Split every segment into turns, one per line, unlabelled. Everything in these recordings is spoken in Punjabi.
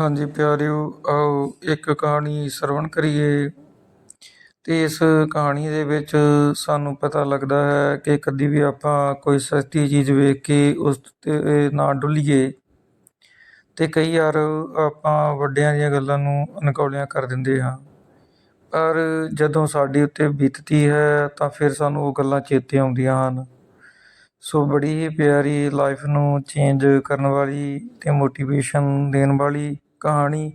ਹਾਂਜੀ ਪਿਆਰਿਓ, ਆਓ ਇੱਕ ਕਹਾਣੀ ਸਰਵਣ ਕਰੀਏ। ਤੇ ਇਸ ਕਹਾਣੀ ਦੇ ਵਿੱਚ ਸਾਨੂੰ ਪਤਾ ਲੱਗਦਾ ਹੈ ਕਿ ਕਦੀ ਵੀ ਆਪਾਂ ਕੋਈ ਸਸਤੀ ਚੀਜ਼ ਵੇਖ ਕੇ ਉਸ ਤੇ ਨਾ ਡੁੱਲੀਏ। ਤੇ ਕਈ ਵਾਰ ਆਪਾਂ ਵੱਡਿਆਂ ਦੀਆਂ ਗੱਲਾਂ ਨੂੰ ਅਣਗੌਲਿਆਂ ਕਰ ਦਿੰਦੇ ਹਾਂ। ਪਰ ਜਦੋਂ ਸਾਡੇ ਉੱਤੇ ਬੀਤਦੀ ਹੈ ਤਾਂ ਫਿਰ ਸਾਨੂੰ ਉਹ ਗੱਲਾਂ ਚੇਤੇ ਆਉਂਦੀਆਂ ਹਨ। ਸੋ ਬੜੀ ਹੀ ਪਿਆਰੀ ਲਾਈਫ ਨੂੰ ਚੇਂਜ ਕਰਨ ਵਾਲੀ ਤੇ ਮੋਟੀਵੇਸ਼ਨ ਦੇਣ ਵਾਲੀ ਕਹਾਣੀ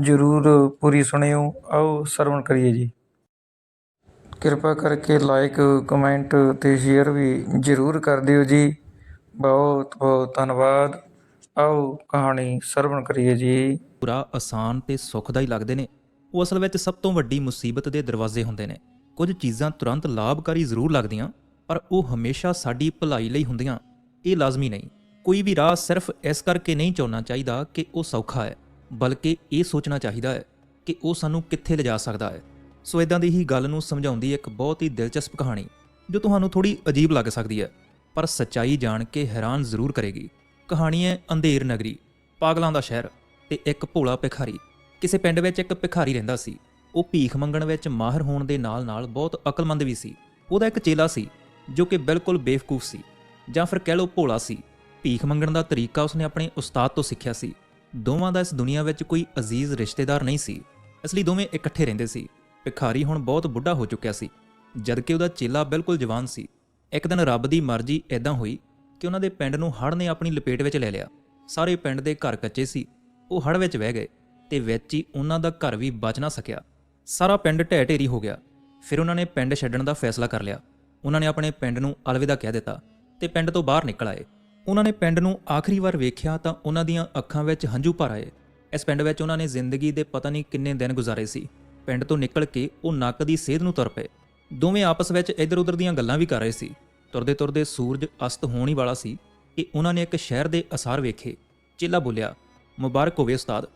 ਜ਼ਰੂਰ ਪੂਰੀ ਸੁਣਿਓ। ਆਓ ਸਰਵਣ ਕਰੀਏ ਜੀ। ਕਿਰਪਾ ਕਰਕੇ ਲਾਈਕ ਕਮੈਂਟ ਤੇ ਸ਼ੇਅਰ ਵੀ ਜ਼ਰੂਰ ਕਰ ਦਿਓ ਜੀ। ਬਹੁਤ ਬਹੁਤ ਧੰਨਵਾਦ। ਆਓ ਕਹਾਣੀ ਸਰਵਣ ਕਰੀਏ ਜੀ।
ਪੂਰਾ ਆਸਾਨ ਤੇ ਸੁਖਦਾਈ ਲੱਗਦੇ ਨੇ। ਉਹ ਅਸਲ ਵਿੱਚ ਸਭ ਤੋਂ ਵੱਡੀ ਮੁਸੀਬਤ ਦੇ ਦਰਵਾਜ਼ੇ ਹੁੰਦੇ ਨੇ। ਕੁਝ ਚੀਜ਼ਾਂ ਤੁਰੰਤ ਲਾਭਕਾਰੀ ਜ਼ਰੂਰ ਲੱਗਦੀਆਂ, ਪਰ ਉਹ ਹਮੇਸ਼ਾ ਸਾਡੀ ਭਲਾਈ ਲਈ ਹੁੰਦੀਆਂ। ਇਹ ਲਾਜ਼ਮੀ ਨਹੀਂ। ਕੋਈ ਵੀ ਰਾਹ ਸਿਰਫ ਇਸ ਕਰਕੇ ਨਹੀਂ ਚੁਣਨਾ ਚਾਹੀਦਾ ਕਿ ਉਹ ਸੌਖਾ ਹੈ। ਬਲਕਿ ਇਹ ਸੋਚਣਾ ਚਾਹੀਦਾ ਹੈ ਕਿ ਉਹ ਸਾਨੂੰ ਕਿੱਥੇ ਲਿਜਾ ਸਕਦਾ ਹੈ। ਸੋ ਇਦਾਂ ਦੀ ਹੀ ਗੱਲ ਨੂੰ ਸਮਝਾਉਂਦੀ ਇੱਕ ਬਹੁਤ ਹੀ ਦਿਲਚਸਪ ਕਹਾਣੀ, ਜੋ ਤੁਹਾਨੂੰ ਥੋੜੀ ਅਜੀਬ ਲੱਗ ਸਕਦੀ ਹੈ, ਪਰ ਸੱਚਾਈ ਜਾਣ ਕੇ ਹੈਰਾਨ ਜ਼ਰੂਰ ਕਰੇਗੀ। ਕਹਾਣੀ ਹੈ ਅੰਧੇਰ ਨਗਰੀ, ਪਾਗਲਾਂ ਦਾ ਸ਼ਹਿਰ ਤੇ ਇੱਕ ਭੋਲਾ ਭਿਖਾਰੀ। ਕਿਸੇ ਪਿੰਡ ਵਿੱਚ ਇੱਕ ਭਿਖਾਰੀ ਰਹਿੰਦਾ ਸੀ। ਉਹ ਭੀਖ ਮੰਗਣ ਵਿੱਚ ਮਾਹਿਰ ਹੋਣ ਦੇ ਨਾਲ-ਨਾਲ ਬਹੁਤ ਅਕਲਮੰਦ ਵੀ ਸੀ। ਉਹਦਾ ਇੱਕ ਚੇਲਾ ਸੀ, ਜੋ ਕਿ ਬਿਲਕੁਲ ਬੇਵਕੂਫ ਸੀ, ਜਾਂ ਫਿਰ ਕਹਿ ਲਓ ਭੋਲਾ ਸੀ। ਭੀਖ ਮੰਗਣ ਦਾ ਤਰੀਕਾ ਉਸਨੇ ਆਪਣੇ ਉਸਤਾਦ ਤੋਂ ਸਿੱਖਿਆ ਸੀ। ਦੋਵਾਂ ਦਾ ਇਸ ਦੁਨੀਆ ਵਿੱਚ ਕੋਈ ਅਜ਼ੀਜ਼ ਰਿਸ਼ਤੇਦਾਰ ਨਹੀਂ ਸੀ। ਇਸ ਲਈ ਦੋਵੇਂ ਇਕੱਠੇ ਰਹਿੰਦੇ ਸੀ। ਭਿਖਾਰੀ ਹੁਣ ਬਹੁਤ ਬੁੱਢਾ ਹੋ ਚੁੱਕਿਆ ਸੀ, ਜਦਕਿ ਉਹਦਾ ਚੇਲਾ ਬਿਲਕੁਲ ਜਵਾਨ ਸੀ। ਇੱਕ ਦਿਨ ਰੱਬ ਦੀ ਮਰਜ਼ੀ ਐਦਾਂ ਹੋਈ ਕਿ ਉਹਨਾਂ ਦੇ ਪਿੰਡ ਨੂੰ ਹੜ੍ਹ ਨੇ ਆਪਣੀ ਲਪੇਟ ਵਿੱਚ ਲੈ ਲਿਆ। ਸਾਰੇ ਪਿੰਡ ਦੇ ਘਰ ਕੱਚੇ ਸੀ। ਉਹ ਹੜ੍ਹ ਵਿੱਚ ਵਹਿ ਗਏ ਤੇ ਵਿੱਚ ਹੀ ਉਹਨਾਂ ਦਾ ਘਰ ਵੀ ਬਚ ਨਾ ਸਕਿਆ। ਸਾਰਾ ਪਿੰਡ ਢਹਿ ਢੇਰੀ ਹੋ ਗਿਆ। ਫਿਰ ਉਹਨਾਂ ਨੇ ਪਿੰਡ ਛੱਡਣ ਦਾ ਫੈਸਲਾ ਕਰ ਲਿਆ। ਉਹਨਾਂ ਨੇ ਆਪਣੇ ਪਿੰਡ ਨੂੰ ਅਲਵਿਦਾ ਕਹਿ ਦਿੱਤਾ ਤੇ ਪਿੰਡ ਤੋਂ ਬਾਹਰ ਨਿਕਲ ਆਏ। ਉਹਨਾਂ ਨੇ ਪਿੰਡ ਨੂੰ ਆਖਰੀ ਵਾਰ ਵੇਖਿਆ ਤਾਂ ਉਹਨਾਂ ਦੀਆਂ ਅੱਖਾਂ ਵਿੱਚ ਹੰਝੂ ਭਰ ਆਏ। ਇਸ ਪਿੰਡ ਵਿੱਚ ਉਹਨਾਂ ਨੇ ਜ਼ਿੰਦਗੀ ਦੇ ਪਤਾ ਨਹੀਂ ਕਿੰਨੇ ਦਿਨ ਗੁਜ਼ਾਰੇ ਸੀ। ਪਿੰਡ ਤੋਂ ਨਿਕਲ ਕੇ ਉਹ ਨੱਕ ਦੀ ਸੇਧ ਨੂੰ ਤੁਰ ਪਏ। ਦੋਵੇਂ ਆਪਸ ਵਿੱਚ ਇੱਧਰ-ਉੱਧਰ ਦੀਆਂ ਗੱਲਾਂ ਵੀ ਕਰ ਰਹੇ ਸੀ। ਤੁਰਦੇ ਤੁਰਦੇ ਸੂਰਜ ਅਸਤ ਹੋਣ ਹੀ ਵਾਲਾ ਸੀ ਕਿ ਉਹਨਾਂ ਨੇ ਇੱਕ ਸ਼ਹਿਰ ਦੇ ਅਸਾਰ ਵੇਖੇ। ਚੇਲਾ ਬੋਲਿਆ, ਮੁਬਾਰਕ ਹੋਵੇ ਉਸਤਾਦ।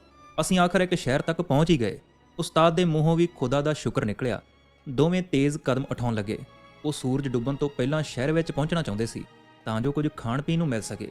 ਅਸੀਂ ਆਖਰ ਇੱਕ ਸ਼ਹਿਰ ਤੱਕ ਪਹੁੰਚ ਹੀ ਗਏ। ਉਸਤਾਦ ਦੇ ਮੂੰਹੋਂ ਵੀ ਖੁਦਾ ਦਾ ਸ਼ੁਕਰ ਨਿਕਲਿਆ। ਦੋਵੇਂ ਤੇਜ਼ ਕਦਮ ਉਠਾਉਣ ਲੱਗੇ। ਉਹ ਸੂਰਜ ਡੁੱਬਣ ਤੋਂ ਪਹਿਲਾਂ ਸ਼ਹਿਰ ਵਿੱਚ ਪਹੁੰਚਣਾ ਚਾਹੁੰਦੇ ਸੀ। ਤਾਂ ਜੋ ਕੁਝ ਖਾਣ ਪੀਣ ਨੂੰ ਮਿਲ ਸਕੇ।